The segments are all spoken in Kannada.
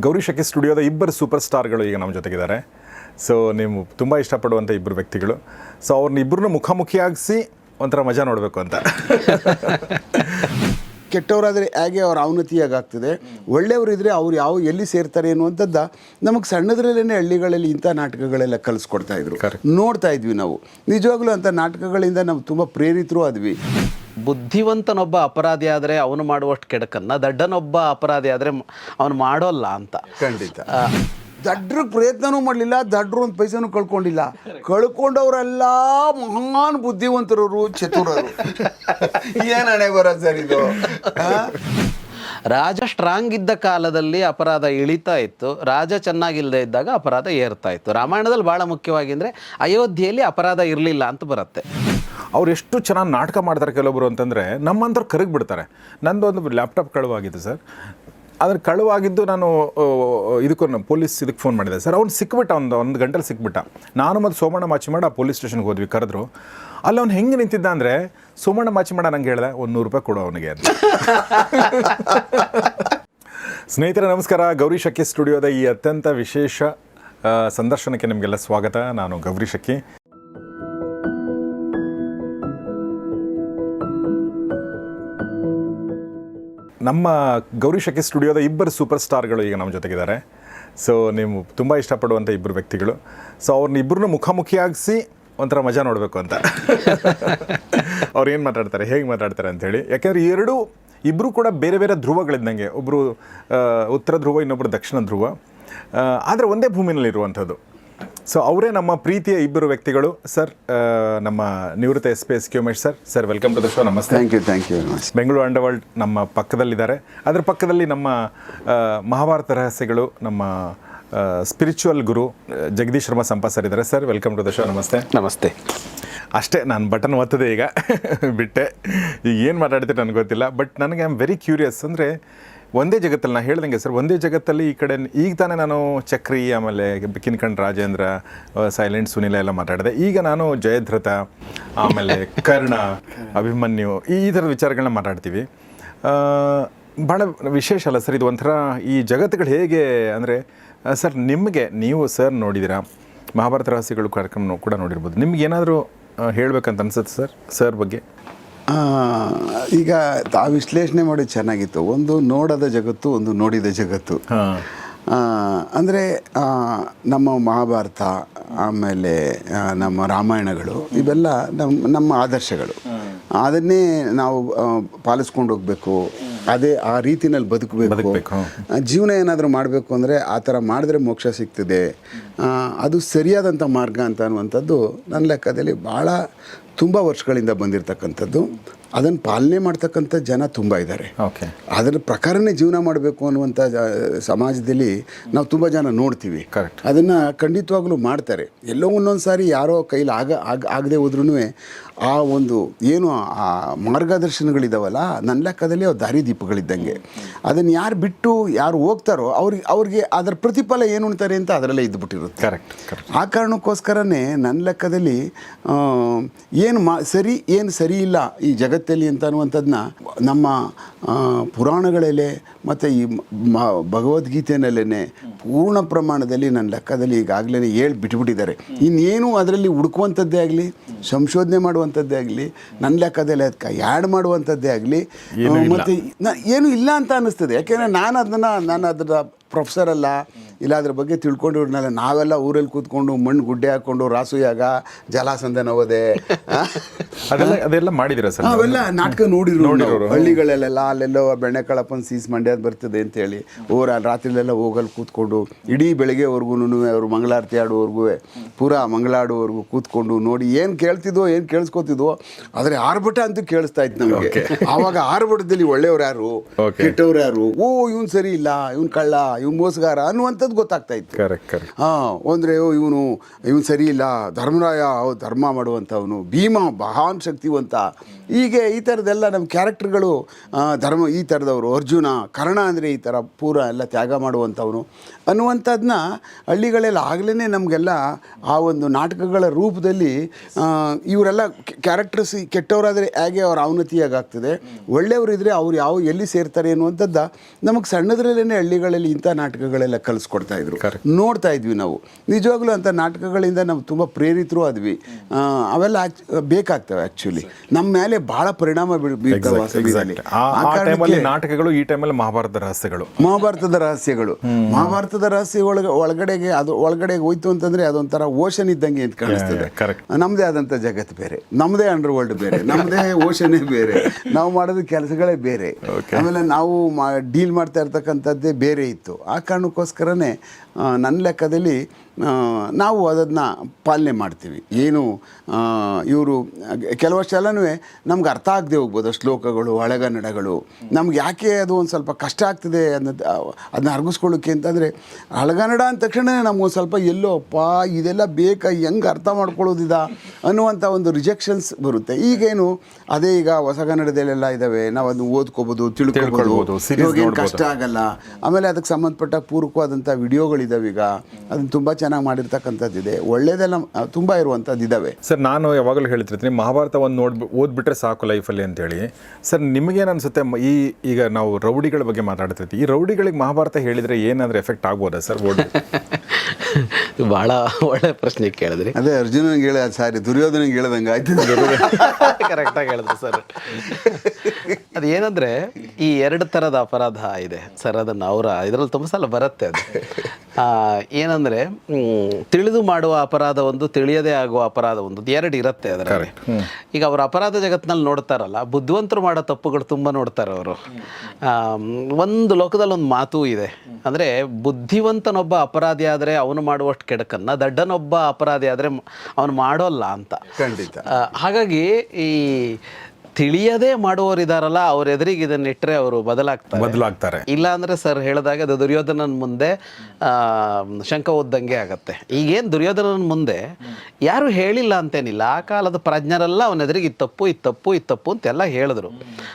ಗೌರಿ ಶಕಿ ಸ್ಟುಡಿಯೋದ ಇಬ್ಬರು ಸೂಪರ್ ಸ್ಟಾರ್ಗಳು ಈಗ ನಮ್ಮ ಜೊತೆಗಿದ್ದಾರೆ. ಸೊ ನೀವು ತುಂಬ ಇಷ್ಟಪಡುವಂಥ ಇಬ್ಬರು ವ್ಯಕ್ತಿಗಳು. ಸೊ ಅವ್ರನ್ನ ಇಬ್ಬರನ್ನ ಮುಖಾಮುಖಿಯಾಗಿಸಿ ಒಂಥರ ಮಜಾ ನೋಡಬೇಕು ಅಂತ. ಕೆಟ್ಟವರಾದರೆ ಹೇಗೆ ಅವ್ರ ಅವನತಿಯಾಗ್ತದೆ ಒಳ್ಳೆಯವರಿದ್ರೆ ಅವ್ರು ಯಾವ ಎಲ್ಲಿ ಸೇರ್ತಾರೆ ಅನ್ನುವಂಥದ್ದ ನಮಗೆ ಸಣ್ಣದ್ರಲ್ಲೇ ಹಳ್ಳಿಗಳಲ್ಲಿ ಇಂಥ ನಾಟಕಗಳೆಲ್ಲ ಕಲಿಸ್ಕೊಡ್ತಾ ಇದ್ರು. ನೋಡ್ತಾ ಇದ್ವಿ ನಾವು. ನಿಜವಾಗ್ಲೂ ಅಂಥ ನಾಟಕಗಳಿಂದ ನಾವು ತುಂಬ ಪ್ರೇರಿತರು ಆದ್ವಿ. ಬುದ್ಧಿವಂತನೊಬ್ಬ ಅಪರಾಧಿ ಆದರೆ ಅವನು ಮಾಡುವಷ್ಟು ಕೆಡಕನ್ನ ದಡ್ಡನೊಬ್ಬ ಅಪರಾಧಿ ಆದರೆ ಅವನು ಮಾಡೋಲ್ಲ ಅಂತ. ಖಂಡಿತ. ದಡ್ರ ಪ್ರಯತ್ನನೂ ಮಾಡಲಿಲ್ಲ ದಡ್ರು ಒಂದು ಪೈಸೆನೂ ಕಳ್ಕೊಂಡಿಲ್ಲ. ಕಳ್ಕೊಂಡವರೆಲ್ಲ ಮಹಾನ್ ಬುದ್ಧಿವಂತರವರು ಚತುರರು. ಏನು ಬರೋದು ಬರ ಸರ್ ಇದು? ರಾಜ ಸ್ಟ್ರಾಂಗ್ ಇದ್ದ ಕಾಲದಲ್ಲಿ ಅಪರಾಧ ಇಳಿತಾ ಇತ್ತು. ರಾಜ ಚೆನ್ನಾಗಿಲ್ಲದೆ ಇದ್ದಾಗ ಅಪರಾಧ ಏರ್ತಾ ಇತ್ತು. ರಾಮಾಯಣದಲ್ಲಿ ಭಾಳ ಮುಖ್ಯವಾಗಿ ಅಂದರೆ ಅಯೋಧ್ಯೆಯಲ್ಲಿ ಅಪರಾಧ ಇರಲಿಲ್ಲ ಅಂತ ಬರುತ್ತೆ. ಅವ್ರು ಎಷ್ಟು ಚೆನ್ನಾಗಿ ನಾಟಕ ಮಾಡ್ತಾರೆ ಕೆಲವೊಬ್ಬರು ಅಂತಂದರೆ ನಮ್ಮಂಥವ್ರು ಕರಗಿಬಿಡ್ತಾರೆ. ನಂದೊಂದು ನಂದು ಒಂದು ಲ್ಯಾಪ್ಟಾಪ್ ಕಳುವಾಗಿತ್ತು ಸರ್. ಅದ್ರ ಕಳುವಾಗಿದ್ದು ನಾನು ಇದಕ್ಕೂ ಪೊಲೀಸ್ ಇದಕ್ಕೆ ಫೋನ್ ಮಾಡಿದೆ. ಸರ್, ಅವ್ನು ಸಿಕ್ಬಿಟ್ಟ, ಒಂದು ಒಂದು ಗಂಟೆಲಿ ಸಿಕ್ಬಿಟ್ಟ. ನಾನು ಮತ್ತು ಸೋಮಣ್ಣ ಮಾಚಿಮಾಡ ಆ ಪೊಲೀಸ್ ಸ್ಟೇಷನ್ಗೆ ಹೋದ್ವಿ, ಕರೆದ್ರು. ಅಲ್ಲಿ, ಅವ್ನು ಹೆಂಗೆ ನಿಂತಿದ್ದ ಅಂದರೆ, ಸೋಮಣ್ಣ ಮಾಚಿಮಾಡ ನಂಗೆ ಹೇಳ್ದೆ, ಒಂದು ನೂರು ರೂಪಾಯಿ ಕೊಡು ಅವನಿಗೆ ಅಂತ. ಸ್ನೇಹಿತರೆ, ನಮಸ್ಕಾರ. ಗೌರಿ ಶಕ್ಕಿ ಸ್ಟುಡಿಯೋದ ಈ ಅತ್ಯಂತ ವಿಶೇಷ ಸಂದರ್ಶನಕ್ಕೆ ನಿಮಗೆಲ್ಲ ಸ್ವಾಗತ. ನಾನು ಗೌರಿ ಶಕ್ಕಿ ನಮ್ಮ ಗೌರಿ ಶಕ್ತಿ ಸ್ಟುಡಿಯೋದ ಇಬ್ಬರು ಸೂಪರ್ ಸ್ಟಾರ್ಗಳು ಈಗ ನಮ್ಮ ಜೊತೆಗಿದ್ದಾರೆ. ಸೊ ನೀವು ತುಂಬ ಇಷ್ಟಪಡುವಂಥ ಇಬ್ಬರು ವ್ಯಕ್ತಿಗಳು. ಸೊ ಅವ್ರನ್ನ ಇಬ್ಬರನ್ನ ಮುಖಾಮುಖಿಯಾಗಿಸಿ ಒಂಥರ ಮಜಾ ನೋಡಬೇಕು ಅಂತ. ಅವ್ರು ಏನು ಮಾತಾಡ್ತಾರೆ ಹೇಗೆ ಮಾತಾಡ್ತಾರೆ ಅಂಥೇಳಿ ಯಾಕೆಂದರೆ ಎರಡೂ ಇಬ್ಬರು ಕೂಡ ಬೇರೆ ಬೇರೆ ಧ್ರುವಗಳಿದ್ದಂಗೆ. ಒಬ್ಬರು ಉತ್ತರ ಧ್ರುವ ಇನ್ನೊಬ್ಬರು ದಕ್ಷಿಣ ಧ್ರುವ. ಆದರೆ ಒಂದೇ ಭೂಮಿನಲ್ಲಿ ಇರುವಂಥದ್ದು ಸೊ ಅವರೇ ನಮ್ಮ ಪ್ರೀತಿಯ ಇಬ್ಬರು ವ್ಯಕ್ತಿಗಳು. ಸರ್ ನಮ್ಮ ನಿವೃತ್ತ S P S K Umesh sir sir welcome to the show ನಮಸ್ತೆ thank you thank you very much Bengaluru underworld ನಮ್ಮ ಪಕ್ಕದಲ್ಲಿದ್ದಾರೆ. ಅದರ ಪಕ್ಕದಲ್ಲಿ ನಮ್ಮ ಮಹಾಭಾರತ ರಹಸ್ಯಗಳು ನಮ್ಮ ಸ್ಪಿರಿಚುವಲ್ ಗುರು ಜಗದೀಶ್ ಶರ್ಮಾ ಸಂಪಾ ಸರ್ ಇದ್ದಾರೆ. Sir welcome to the show ನಮಸ್ತೆ ನಮಸ್ತೆ ಅಷ್ಟೇ ನಾನು ಬಟನ್ ಒತ್ತದೆ ಈಗ. ಬಿಟ್ಟೆ. ಈಗ ಏನು ಮಾತಾಡ್ತೀರಿ ನನಗೆ ಗೊತ್ತಿಲ್ಲ. ಬಟ್ ನನಗೆ ಐ ಆಮ್ ವೆರಿ ಕ್ಯೂರಿಯಸ್ ಅಂದರೆ ಒಂದೇ ಜಗತ್ತಲ್ಲಿ ನಾನು ಹೇಳ್ದಂಗೆ ಸರ್, ಒಂದೇ ಜಗತ್ತಲ್ಲಿ ಈ ಕಡೆ ಈಗ ತಾನೇ ನಾನು ಚಕ್ರಿ, ಆಮೇಲೆ ಕಿನ್ಕಂಡ್ ರಾಜೇಂದ್ರ ಸೈಲೆಂಟ್ ಸುನಿಲ ಎಲ್ಲ ಮಾತಾಡಿದೆ. ಈಗ ನಾನು ಜಯದ್ರಥ, ಆಮೇಲೆ ಕರ್ಣ, ಅಭಿಮನ್ಯು ಈ ಥರದ ವಿಚಾರಗಳನ್ನ ಮಾತಾಡ್ತೀವಿ. ಭಾಳ ವಿಶೇಷ ಅಲ್ಲ ಸರ್, ಇದು ಒಂಥರ ಈ ಜಗತ್ತುಗಳು ಹೇಗೆ ಅಂದರೆ ಸರ್, ನಿಮಗೆ ನೀವು ಸರ್ ನೋಡಿದ್ದೀರಾ ಮಹಾಭಾರತ ರಹಸ್ಯಗಳು ಕಾರ್ಯಕ್ರಮ ಕೂಡ ನೋಡಿರ್ಬೋದು. ನಿಮ್ಗೆ ಏನಾದರೂ ಹೇಳಬೇಕಂತ ಅನ್ಸುತ್ತೆ ಸರ್ ಸರ್ ಬಗ್ಗೆ? ಈಗ ಆ ವಿಶ್ಲೇಷಣೆ ಮಾಡಿ ಚೆನ್ನಾಗಿತ್ತು. ಒಂದು ನೋಡದ ಜಗತ್ತು ಒಂದು ನೋಡಿದ ಜಗತ್ತು. ಅಂದರೆ ನಮ್ಮ ಮಹಾಭಾರತ ಆಮೇಲೆ ನಮ್ಮ ರಾಮಾಯಣಗಳು ಇವೆಲ್ಲ ನಮ್ಮ ನಮ್ಮ ಆದರ್ಶಗಳು. ಅದನ್ನೇ ನಾವು ಪಾಲಿಸ್ಕೊಂಡು ಹೋಗಬೇಕು. ಅದೇ ಆ ರೀತಿನಲ್ಲಿ ಬದುಕಬೇಕು. ಬದುಕ್ಬೇಕು, ಜೀವನ ಏನಾದರೂ ಮಾಡಬೇಕು ಅಂದರೆ ಆ ಥರ ಮಾಡಿದ್ರೆ ಮೋಕ್ಷ ಸಿಗ್ತದೆ. ಅದು ಸರಿಯಾದಂಥ ಮಾರ್ಗ ಅಂತ ಅನ್ನುವಂಥದ್ದು ನನ್ನ ಲೆಕ್ಕದಲ್ಲಿ ಭಾಳ ತುಂಬ ವರ್ಷಗಳಿಂದ ಬಂದಿರತಕ್ಕಂಥದ್ದು. ಅದನ್ನು ಪಾಲನೆ ಮಾಡ್ತಕ್ಕಂಥ ಜನ ತುಂಬ ಇದ್ದಾರೆ. ಓಕೆ ಅದರ ಪ್ರಕಾರನೇ ಜೀವನ ಮಾಡಬೇಕು ಅನ್ನುವಂಥ ಸಮಾಜದಲ್ಲಿ ನಾವು ತುಂಬ ಜನ ನೋಡ್ತೀವಿ. ಕರೆಕ್ಟ್ ಅದನ್ನು ಖಂಡಿತವಾಗಲೂ ಮಾಡ್ತಾರೆ. ಎಲ್ಲೋ ಒಂದೊಂದು ಸಾರಿ ಯಾರೋ ಕೈಲಿ ಆಗ ಆಗ ಆಗದೆ ಹೋದ್ರೂ ಆ ಒಂದು ಏನು ಆ ಮಾರ್ಗದರ್ಶನಗಳಿದಾವಲ್ಲ ನನ್ನ ಲೆಕ್ಕದಲ್ಲಿ ಅವು ದಾರಿದೀಪಗಳಿದ್ದಂಗೆ. ಅದನ್ನು ಯಾರು ಬಿಟ್ಟು ಯಾರು ಹೋಗ್ತಾರೋ ಅವ್ರಿಗೆ ಅವ್ರಿಗೆ ಅದರ ಪ್ರತಿಫಲ ಏನು ಅಂತಾರೆ ಅಂತ ಅದರಲ್ಲೇ ಇದ್ದುಬಿಟ್ಟಿರುತ್ತೆ ಕರೆಕ್ಟ್ ಆ ಕಾರಣಕ್ಕೋಸ್ಕರನೇ ನನ್ನ ಲೆಕ್ಕದಲ್ಲಿ ಏನು ಮಾ ಸರಿ ಏನು ಸರಿ ಇಲ್ಲ ಈ ಜಗತ್ತಲ್ಲಿ ಅಂತ ಅನ್ನುವಂಥದ್ದನ್ನ ನಮ್ಮ ಪುರಾಣಗಳಲ್ಲಿ ಮತ್ತು ಈ ಮ- ಭಗವದ್ಗೀತೆಯಲ್ಲೇ ಪೂರ್ಣ ಪ್ರಮಾಣದಲ್ಲಿ ನನ್ನ ಲೆಕ್ಕದಲ್ಲಿ ಈಗಾಗಲೇ ಹೇಳಿ ಬಿಟ್ಬಿಟ್ಟಿದ್ದಾರೆ ಇನ್ನೇನು ಅದರಲ್ಲಿ ಹುಡುಕುವಂಥದ್ದೇ ಆಗಲಿ ಸಂಶೋಧನೆ ಮಾಡುವಂಥದ್ದೇ ಆಗಲಿ ನನ್ನ ಲೆಕ್ಕದಲ್ಲಿ ಅದಕ್ಕೆ ಆ್ಯಡ್ ಮಾಡುವಂಥದ್ದೇ ಆಗಲಿ ಮತ್ತು ಏನು ಇಲ್ಲ ಅಂತ ಅನ್ನಿಸ್ತದೆ. ಯಾಕೆಂದರೆ ನಾನು ಅದನ್ನು ನಾನು ಅದರ ಪ್ರೊಫೆಸರ್ ಅಲ್ಲ ಇಲ್ಲ ಅದ್ರ ಬಗ್ಗೆ ತಿಳ್ಕೊಂಡಿರ್ನಲ್ಲ ನಾವೆಲ್ಲ ಊರಲ್ಲಿ ಕೂತ್ಕೊಂಡು ಮಣ್ಣು ಗುಡ್ಡೆ ಹಾಕ್ಕೊಂಡು ರಾಸುಯಾಗ ಜಲಾಸಂದನ ಹೋದೆ. ಆ? ಅದೆಲ್ಲ ಅದೆಲ್ಲ ಮಾಡಿದ್ದೀರಾ ಸರ್ ಅವೆಲ್ಲ ನಾಟಕ ನೋಡಿದ್ರು. ಹಳ್ಳಿಗಳಲ್ಲೆಲ್ಲ ಅಲ್ಲೆಲ್ಲೋ ಬೆಣ್ಣೆಕಾಳಪ್ಪನ ಸೀಸ್ ಮಂಡ್ಯದ ಬರ್ತದೆ ಅಂತೇಳಿ ಊರ ರಾತ್ರಿಲೆಲ್ಲ ಹೋಗಲ್ಲಿ ಕೂತ್ಕೊಂಡು ಇಡೀ ಬೆಳಿಗ್ಗೆವರೆಗೂ ಅವರು ಮಂಗಳಾರತಿ ಆಡುವವರೆಗೂ ಪೂರಾ ಮಂಗಳಾಡುವವರೆಗೂ ಕೂತ್ಕೊಂಡು ನೋಡಿ ಏನು ಕೇಳ್ತಿದ್ವೋ ಏನು ಕೇಳಿಸ್ಕೊತಿದ್ವೋ ಆದರೆ ಆರ್ಭಟ ಅಂತೂ ಕೇಳಿಸ್ತಾ ಇತ್ತು ನಮಗೆ. ಆವಾಗ ಆರ್ಭಟದಲ್ಲಿ ಒಳ್ಳೆಯವ್ರು ಯಾರು. ಕೆಟ್ಟವ್ರು ಯಾರು? ಓ ಇವ್ನು ಸರಿ ಇಲ್ಲ ಇವ್ನು ಕಳ್ಳ ಇವ್ನು ಮೋಸಗಾರ ಅನ್ನುವಂಥದ್ದು ಗೊತ್ತಾಗ್ತಾ ಇತ್ತು. ಹಾಂ ಅಂದರೆ ಇವನು ಇವನು ಸರಿ ಇಲ್ಲ ಧರ್ಮರಾಯ ಧರ್ಮ ಮಾಡುವಂಥವನು ಭೀಮ ಮಹಾನ್ ಶಕ್ತಿವಂತ ಹೀಗೆ ಈ ಥರದ್ದೆಲ್ಲ ನಮ್ಮ ಕ್ಯಾರೆಕ್ಟರ್ಗಳು ಧರ್ಮ ಈ ಥರದವರು ಅರ್ಜುನ ಕರ್ಣ ಅಂದರೆ ಈ ಥರ ಪೂರ ಎಲ್ಲ ತ್ಯಾಗ ಮಾಡುವಂಥವನು ಅನ್ನುವಂಥದ್ದನ್ನ ಹಳ್ಳಿಗಳಲ್ಲಿ ಆಗಲೇ ನಮಗೆಲ್ಲ ಆ ಒಂದು ನಾಟಕಗಳ ರೂಪದಲ್ಲಿ ಇವರೆಲ್ಲ ಕ್ಯಾರೆಕ್ಟರ್ಸ್ ಕೆಟ್ಟವರಾದರೆ ಹೇಗೆ ಅವ್ರ ಅವನತಿಯಾಗ್ತದೆ ಒಳ್ಳೆಯವರಿದ್ದರೆ ಅವ್ರು ಯಾವ ಎಲ್ಲಿ ಸೇರ್ತಾರೆ ಅನ್ನುವಂಥದ್ದು ನಮಗೆ ಸಣ್ಣದ್ರಲ್ಲೇ ಹಳ್ಳಿಗಳಲ್ಲಿ ಇಂಥ ನಾಟಕಗಳೆಲ್ಲ ಕಲಿಸ್ಕೊಡ್ತಾ ಇದ್ರು. ನೋಡ್ತಾ ಇದ್ವಿ ನಾವು. ನಿಜವಾಗ್ಲೂ ಅಂಥ ನಾಟಕಗಳಿಂದ ನಾವು ತುಂಬ ಪ್ರೇರಿತರು ಆದ್ವಿ. ಅವೆಲ್ಲ ಬೇಕಾಗ್ತವೆ ಆ್ಯಕ್ಚುಲಿ ನಮ್ಮ ಮೇಲೆ ಭಾಳ ಪರಿಣಾಮ ಆ ಟೈಮಲ್ಲಿ ನಾಟಕಗಳು ಈ ಟೈಮಲ್ಲಿ ಮಹಾಭಾರತ ರಹಸ್ಯಗಳು. ಮಹಾಭಾರತದ ರಹಸ್ಯಗಳು. ಮಹಾಭಾರತದ ರಹಸ್ಯ ಒಳಗೆ ಒಳಗಡೆಗೆ ಅದು ಒಳಗಡೆ ಹೋಯ್ತು ಅಂತಂದ್ರೆ ಅದೊಂಥರ ಓಷನ್ ಇದ್ದಂಗೆ ಅಂತ ಕಾಣಿಸ್ತದೆ. ನಮ್ದೇ ಆದಂತ ನಮ್ಮದೇ ಆದಂಥ ಜಗತ್ತು ಬೇರೆ. ನಮ್ದೇ ಅಂಡರ್ ವರ್ಲ್ಡ್ ಬೇರೆ. ನಮ್ದೇ ಓಷನೇ ಬೇರೆ. ನಾವು ಮಾಡೋದು ಕೆಲಸಗಳೇ ಬೇರೆ. ಆಮೇಲೆ ನಾವು ಡೀಲ್ ಮಾಡ್ತಾ ಇರ್ತಕ್ಕಂಥದ್ದೇ ಬೇರೆ ಇತ್ತು. ಆ ಕಾರಣಕ್ಕೋಸ್ಕರನೇ ನನ್ನ ಲೆಕ್ಕದಲ್ಲಿ ನಾವು ಅದನ್ನು ಪಾಲನೆ ಮಾಡ್ತೀವಿ. ಏನು ಇವರು ಕೆಲವಷ್ಟೆಲ್ಲನೂ ನಮ್ಗೆ ಅರ್ಥ ಆಗದೆ ಹೋಗ್ಬೋದು ಶ್ಲೋಕಗಳು ಹಳೆಗನ್ನಡಗಳು. ನಮ್ಗೆ ಯಾಕೆ ಅದು ಒಂದು ಸ್ವಲ್ಪ ಕಷ್ಟ ಆಗ್ತದೆ ಅನ್ನೋದು ಅದನ್ನ ಅರ್ಗಿಸ್ಕೊಳ್ಳೋಕ್ಕೆ ಅಂತಂದರೆ ಹಳೆಗನ್ನಡ ಅಂದ ತಕ್ಷಣ ನಮಗೊಂದು ಸ್ವಲ್ಪ ಎಲ್ಲೋ ಅಪ್ಪ ಇದೆಲ್ಲ ಬೇಕಾ ಹೆಂಗೆ ಅರ್ಥ ಮಾಡ್ಕೊಳ್ಳೋದಿದ ಅನ್ನುವಂಥ ಒಂದು ರಿಜೆಕ್ಷನ್ಸ್ ಬರುತ್ತೆ. ಈಗೇನು ಅದೇ ಈಗ ಹೊಸಗನ್ನಡದಲ್ಲೆಲ್ಲ ಇದ್ದಾವೆ ನಾವು ಅದನ್ನು ಓದ್ಕೋಬೋದು ತಿಳ್ಕೊಳ್ಬೋದು, ಇವಾಗೇನು ಕಷ್ಟ ಆಗಲ್ಲ. ಆಮೇಲೆ ಅದಕ್ಕೆ ಸಂಬಂಧಪಟ್ಟ ಪೂರ್ವಕವಾದಂಥ ವಿಡಿಯೋಗಳಿದ್ದಾವೆ ಈಗ ಅದನ್ನು ತುಂಬ ಚೆನ್ನಾಗಿ ಮಾಡಿರ್ತಕ್ಕಂಥದ್ದಿದೆ ಒಳ್ಳೇದೆಲ್ಲ ಆ, ತುಂಬ ಇರುವಂಥದ್ದು ಇದ್ದಾವೆ ಸರ್ ನಾನು ಯಾವಾಗಲೂ ಹೇಳ್ತಿರ್ತೀನಿ ಮಹಾಭಾರತವನ್ನು ಒಂದು ನೋಡಿ ಓದ್ಬಿಟ್ರೆ ಸಾಕು ಲೈಫಲ್ಲಿ ಅಂತೇಳಿ. ಸರ್ ನಿಮಗೇನು ಅನಿಸುತ್ತೆ ಮ- ಈ ಈಗ ನಾವು ರೌಡಿಗಳ ಬಗ್ಗೆ ಮಾತಾಡ್ತಿರ್ತೀವಿ. ಈ ರೌಡಿಗಳಿಗೆ ಮಹಾಭಾರತ ಹೇಳಿದರೆ ಏನಾದರೂ ಎಫೆಕ್ಟ್ ಆಗ್ಬೋದಾ ಸರ್ ಓಡ್? ಭಾಳ ಒಳ್ಳೆ ಪ್ರಶ್ನೆ ಕೇಳಿದ್ರಿ. ಅದೇ ಅರ್ಜುನನಿಗೆ ಹೇಳ ಸಾರಿ ದುರ್ಯೋಧನಿಗೆ ಹೇಳ್ದಂಗೆ ಆಯ್ತು. ಕರೆಕ್ಟಾಗಿ ಹೇಳಿದ್ರು ಸರ್. ಅದು ಏನಂದ್ರೆ ಈ ಎರಡು ಥರದ ಅಪರಾಧ ಇದೆ. ಸರ್ ಅದನ್ನ ಅವರ ಇದರಲ್ಲಿ ತುಂಬ ಸಲ ಬರುತ್ತೆ ಅದು. ಏನಂದ್ರೆ ತಿಳಿದು ಮಾಡುವ ಅಪರಾಧ ಒಂದು ತಿಳಿಯದೇ ಆಗುವ ಅಪರಾಧ ಒಂದು ಎರಡು ಇರುತ್ತೆ ಅದರಲ್ಲಿ. ಈಗ ಅವ್ರ ಅಪರಾಧ ಜಗತ್ತಿನಲ್ಲಿ ನೋಡ್ತಾರಲ್ಲ ಬುದ್ಧಿವಂತರು ಮಾಡೋ ತಪ್ಪುಗಳು ತುಂಬ ನೋಡ್ತಾರೆ ಅವರು. ಒಂದು ಲೋಕದಲ್ಲಿ ಒಂದು ಮಾತು ಇದೆ. ಅಂದರೆ ಬುದ್ಧಿವಂತನೊಬ್ಬ ಅಪರಾಧಿ ಆದರೆ ಅವನು ಮಾಡುವಷ್ಟು ಕೆಡಕನ್ನ ದಡ್ಡನೊಬ್ಬ ಅಪರಾಧಿ ಆದರೆ ಅವನು ಮಾಡೋಲ್ಲ ಅಂತ. ಖಂಡಿತ. ಹಾಗಾಗಿ ಈ ತಿಳಿಯದೇ ಮಾಡುವವರಿದಾರಲ್ಲ ಅವ್ರ ಎದುರಿಗೆ ಇದನ್ನ ಇಟ್ಟರೆ ಅವರು ಬದಲಾಗ್ತಾರೆ. ಬದಲಾಗ್ತಾರೆ. ಇಲ್ಲ ಅಂದ್ರೆ ಸರ್ ಹೇಳಿದಾಗ ಅದು ದುರ್ಯೋಧನನ ಮುಂದೆ ಶಂಕ ಓದ್ದಂಗೆ ಆಗತ್ತೆ. ಈಗೇನು ದುರ್ಯೋಧನನ ಮುಂದೆ ಯಾರು ಹೇಳಿಲ್ಲ ಅಂತೇನಿಲ್ಲ. ಆ ಕಾಲದ ಪ್ರಜ್ಞರೆಲ್ಲ ಅವನ ಎದುರಿಗೆ ಇದು ತಪ್ಪು ಇದು ತಪ್ಪು ಇದು ತಪ್ಪು ಅಂತೆಲ್ಲ ಹೇಳಿದ್ರು.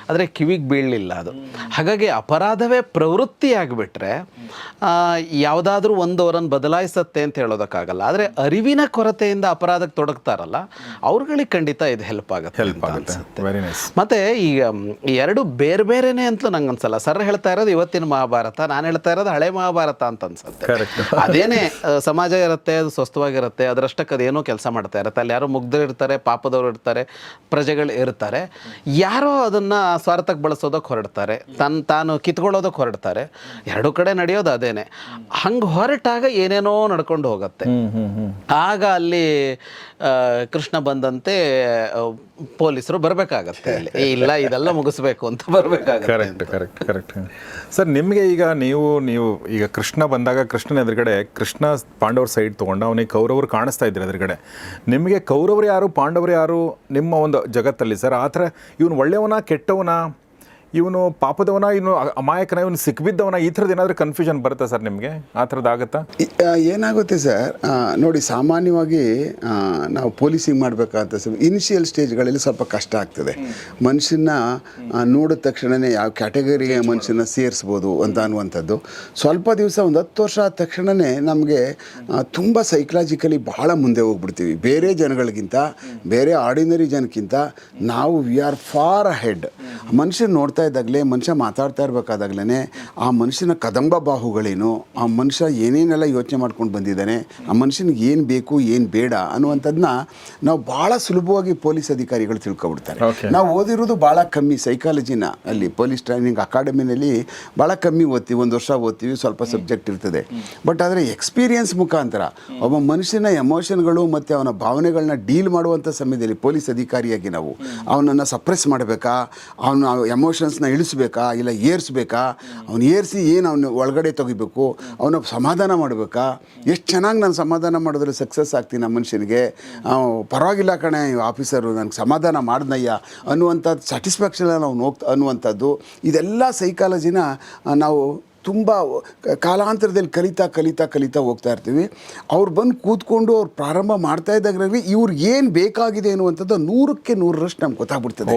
ಆದರೆ ಕಿವಿಗೆ ಬೀಳಲಿಲ್ಲ ಅದು. ಹಾಗಾಗಿ ಅಪರಾಧವೇ ಪ್ರವೃತ್ತಿ ಆಗಿಬಿಟ್ರೆ ಯಾವುದಾದ್ರೂ ಒಂದು ಅವರನ್ನು ಬದಲಾಯಿಸತ್ತೆ ಅಂತ ಹೇಳೋದಕ್ಕಾಗಲ್ಲ. ಆದರೆ ಅರಿವಿನ ಕೊರತೆಯಿಂದ ಅಪರಾಧಕ್ಕೆ ತೊಡಗ್ತಾರಲ್ಲ ಅವ್ರುಗಳಿಗೆ ಖಂಡಿತ ಇದು ಹೆಲ್ಪ್ ಆಗುತ್ತೆ ಹೆಲ್ಪ್ ಅಂತ ಆಗುತ್ತೆ. ಮತ್ತೆ ಈಗ ಎರಡು ಬೇರೆ ಬೇರೆನೆ ಅಂತಲೂ ನಂಗೆ ಅನ್ಸಲ್ಲ ಸರ್ ಹೇಳ್ತಾ ಇರೋದು ಇವತ್ತಿನ ಮಹಾಭಾರತ ನಾನು ಹೇಳ್ತಾ ಇರೋದು ಹಳೆ ಮಹಾಭಾರತ ಅಂತ ಅನ್ಸುತ್ತೆ ಅದೇನೇ ಸಮಾಜ ಇರುತ್ತೆ ಅದು ಸ್ವಸ್ಥವಾಗಿರುತ್ತೆ ಅದರಷ್ಟಕ್ಕೆ ಅದೇನೋ ಕೆಲಸ ಮಾಡ್ತಾ ಇರುತ್ತೆ. ಅಲ್ಲಿ ಯಾರೋ ಮುಗ್ಧರು ಇರ್ತಾರೆ ಪಾಪದವರು ಇರ್ತಾರೆ ಪ್ರಜೆಗಳು ಇರ್ತಾರೆ. ಯಾರೋ ಅದನ್ನ ಸ್ವಾರ್ಥಕ್ಕೆ ಬಳಸೋದಕ್ಕೆ ಹೊರಡ್ತಾರೆ. ತನ್ನ ತಾನು ಕಿತ್ಕೊಳ್ಳೋದಕ್ಕೆ ಹೊರಡ್ತಾರೆ. ಎರಡು ಕಡೆ ನಡೆಯೋದು ಅದೇನೆ. ಹಂಗೆ ಹೊರಟಾಗ ಏನೇನೋ ನಡ್ಕೊಂಡು ಹೋಗುತ್ತೆ. ಆಗ ಅಲ್ಲಿ ಕೃಷ್ಣ ಬಂದಂತೆ ಪೊಲೀಸರು ಬರಬೇಕಾಗತ್ತೆ ಇಲ್ಲ, ಇದೆಲ್ಲ ಮುಗಿಸ್ಬೇಕು ಅಂತ ಬರಬೇಕಾಗತ್ತೆ. ಕರೆಕ್ಟ್ ಕರೆಕ್ಟ್ ಕರೆಕ್ಟ್ ಸರ್, ನಿಮಗೆ ಈಗ ನೀವು ನೀವು, ಈಗ ಕೃಷ್ಣ ಬಂದಾಗ ಕೃಷ್ಣನ ಎದುರುಗಡೆ, ಕೃಷ್ಣ ಪಾಂಡವ್ರ ಸೈಡ್ ತೊಗೊಂಡು ಅವನಿಗೆ ಕೌರವರು ಕಾಣಿಸ್ತಾ ಇದ್ದಾರೆ ಎದುರುಗಡೆ. ನಿಮಗೆ ಕೌರವರು ಯಾರು, ಪಾಂಡವರು ಯಾರು ನಿಮ್ಮ ಒಂದು ಜಗತ್ತಲ್ಲಿ? ಸರ್, ಆ ಥರ ಇವನು ಒಳ್ಳೆಯವನ, ಕೆಟ್ಟವನ? ಇವನು ಪಾಪದವನ, ಇವನು ಅಮಾಯಕನ, ಇವನು ಸಿಕ್ಬಿದ್ದವನ, ಈ ಥರದ್ದು ಏನಾದರೂ ಕನ್ಫ್ಯೂಷನ್ ಬರುತ್ತಾ ಸರ್ ನಿಮಗೆ? ಆ ಥರದ್ದು ಆಗುತ್ತಾ? ಏನಾಗುತ್ತೆ ಸರ್? ನೋಡಿ, ಸಾಮಾನ್ಯವಾಗಿ ನಾವು ಪೊಲೀಸಿಂಗ್ ಮಾಡಬೇಕಂತ ಇನಿಷಿಯಲ್ ಸ್ಟೇಜ್ಗಳಲ್ಲಿ ಸ್ವಲ್ಪ ಕಷ್ಟ ಆಗ್ತದೆ. ಮನುಷ್ಯನ ನೋಡಿದ ತಕ್ಷಣವೇ ಯಾವ ಕ್ಯಾಟಗರಿಗೆ ಮನುಷ್ಯನ ಸೇರಿಸ್ಬೋದು ಅಂತ ಅನ್ನುವಂಥದ್ದು. ಸ್ವಲ್ಪ ದಿವಸ ಒಂದು ಹತ್ತು ವರ್ಷ ಆದ ತಕ್ಷಣವೇ ನಮಗೆ ತುಂಬ ಸೈಕಲಾಜಿಕಲಿ ಭಾಳ ಮುಂದೆ ಹೋಗ್ಬಿಡ್ತೀವಿ. ಬೇರೆ ಜನಗಳಿಗಿಂತ, ಬೇರೆ ಆರ್ಡಿನರಿ ಜನಕ್ಕಿಂತ ನಾವು ವಿ ಆರ್ ಫಾರ್ ಹೆಡ್ ಮನುಷ್ಯನ ನೋಡ್ತಾ ಇದ್ದಾಗಲೇ ಮನುಷ್ಯ ಮಾತಾಡ್ತಾ ಇರಬೇಕಾದಾಗಲೇ ಆ ಮನುಷ್ಯನ ಕದಂಬ ಬಾಹುಗಳೇನು? ಆ ಮನುಷ್ಯ ಏನೇನೆಲ್ಲ ಯೋಚನೆ ಮಾಡ್ಕೊಂಡು ಬಂದಿದ್ದಾನೆ? ಆ ಮನುಷ್ಯನಿಗೆ ಏನು ಬೇಕು ಏನು ಬೇಡ ಅನ್ನುವಂಥದ್ದನ್ನ ನಾವು ಭಾಳ ಸುಲಭವಾಗಿ ಪೊಲೀಸ್ ಅಧಿಕಾರಿಗಳು ತಿಳ್ಕೊಬಿಡ್ತಾರೆ. ನಾವು ಓದಿರೋದು ಭಾಳ ಕಮ್ಮಿ ಸೈಕಾಲಜಿನ ಅಲ್ಲಿ ಪೊಲೀಸ್ ಟ್ರೈನಿಂಗ್ ಅಕಾಡೆಮಿನಲ್ಲಿ ಭಾಳ ಕಮ್ಮಿ ಓದ್ತೀವಿ ಒಂದು ವರ್ಷ ಓದ್ತೀವಿ ಸ್ವಲ್ಪ ಸಬ್ಜೆಕ್ಟ್ ಇರ್ತದೆ. ಬಟ್ ಆದರೆ ಎಕ್ಸ್ಪೀರಿಯನ್ಸ್ ಮುಖಾಂತರ ಒಬ್ಬ ಮನುಷ್ಯನ ಎಮೋಷನ್ಗಳು ಮತ್ತು ಅವನ ಭಾವನೆಗಳನ್ನ ಡೀಲ್ ಮಾಡುವಂಥ ಸಮಯದಲ್ಲಿ ಪೊಲೀಸ್ ಅಧಿಕಾರಿಯಾಗಿ ನಾವು ಅವನನ್ನು ಸಪ್ರೆಸ್ ಮಾಡಬೇಕಾ? ಅವನ ಎಮೋಷನ್ಸ್ನ ಇಳಿಸ್ಬೇಕಾ ಇಲ್ಲ ಏರಿಸ್ಬೇಕಾ? ಅವ್ನ ಏರಿಸಿ ಏನು ಅವನು ಒಳಗಡೆ ತೆಗಿಬೇಕು? ಅವನ ಸಮಾಧಾನ ಮಾಡಬೇಕಾ? ಎಷ್ಟು ಚೆನ್ನಾಗಿ ನಾನು ಸಮಾಧಾನ ಮಾಡಿದ್ರೆ ಸಕ್ಸಸ್ ಆಗ್ತೀನಿ ಆ ಮನುಷ್ಯನಿಗೆ? ಪರವಾಗಿಲ್ಲ ಕಣೆ ಆಫೀಸರು ನನಗೆ ಸಮಾಧಾನ ಮಾಡಿದ್ನಯ್ಯ ಅನ್ನುವಂಥದ್ದು ಸ್ಯಾಟಿಸ್ಫ್ಯಾಕ್ಷನ್ ನಾವು ಹೋಗ್ತಾ ಅನ್ನುವಂಥದ್ದು. ಇದೆಲ್ಲ ಸೈಕಾಲಜಿನ ನಾವು ತುಂಬ ಕಾಲಾಂತರದಲ್ಲಿ ಕಲಿತಾ ಕಲಿತಾ ಕಲಿತಾ ಹೋಗ್ತಾ ಇರ್ತೀವಿ. ಅವ್ರು ಬಂದು ಕೂತ್ಕೊಂಡು ಅವ್ರು ಪ್ರಾರಂಭ ಮಾಡ್ತಾ ಇದ್ದಾಗ್ರಲ್ಲಿ ಇವ್ರಿಗೆ ಏನು ಬೇಕಾಗಿದೆ ಅನ್ನುವಂಥದ್ದು ನೂರಕ್ಕೆ ನೂರರಷ್ಟು ನಮ್ಗೆ ಗೊತ್ತಾಗ್ಬಿಡ್ತದೆ.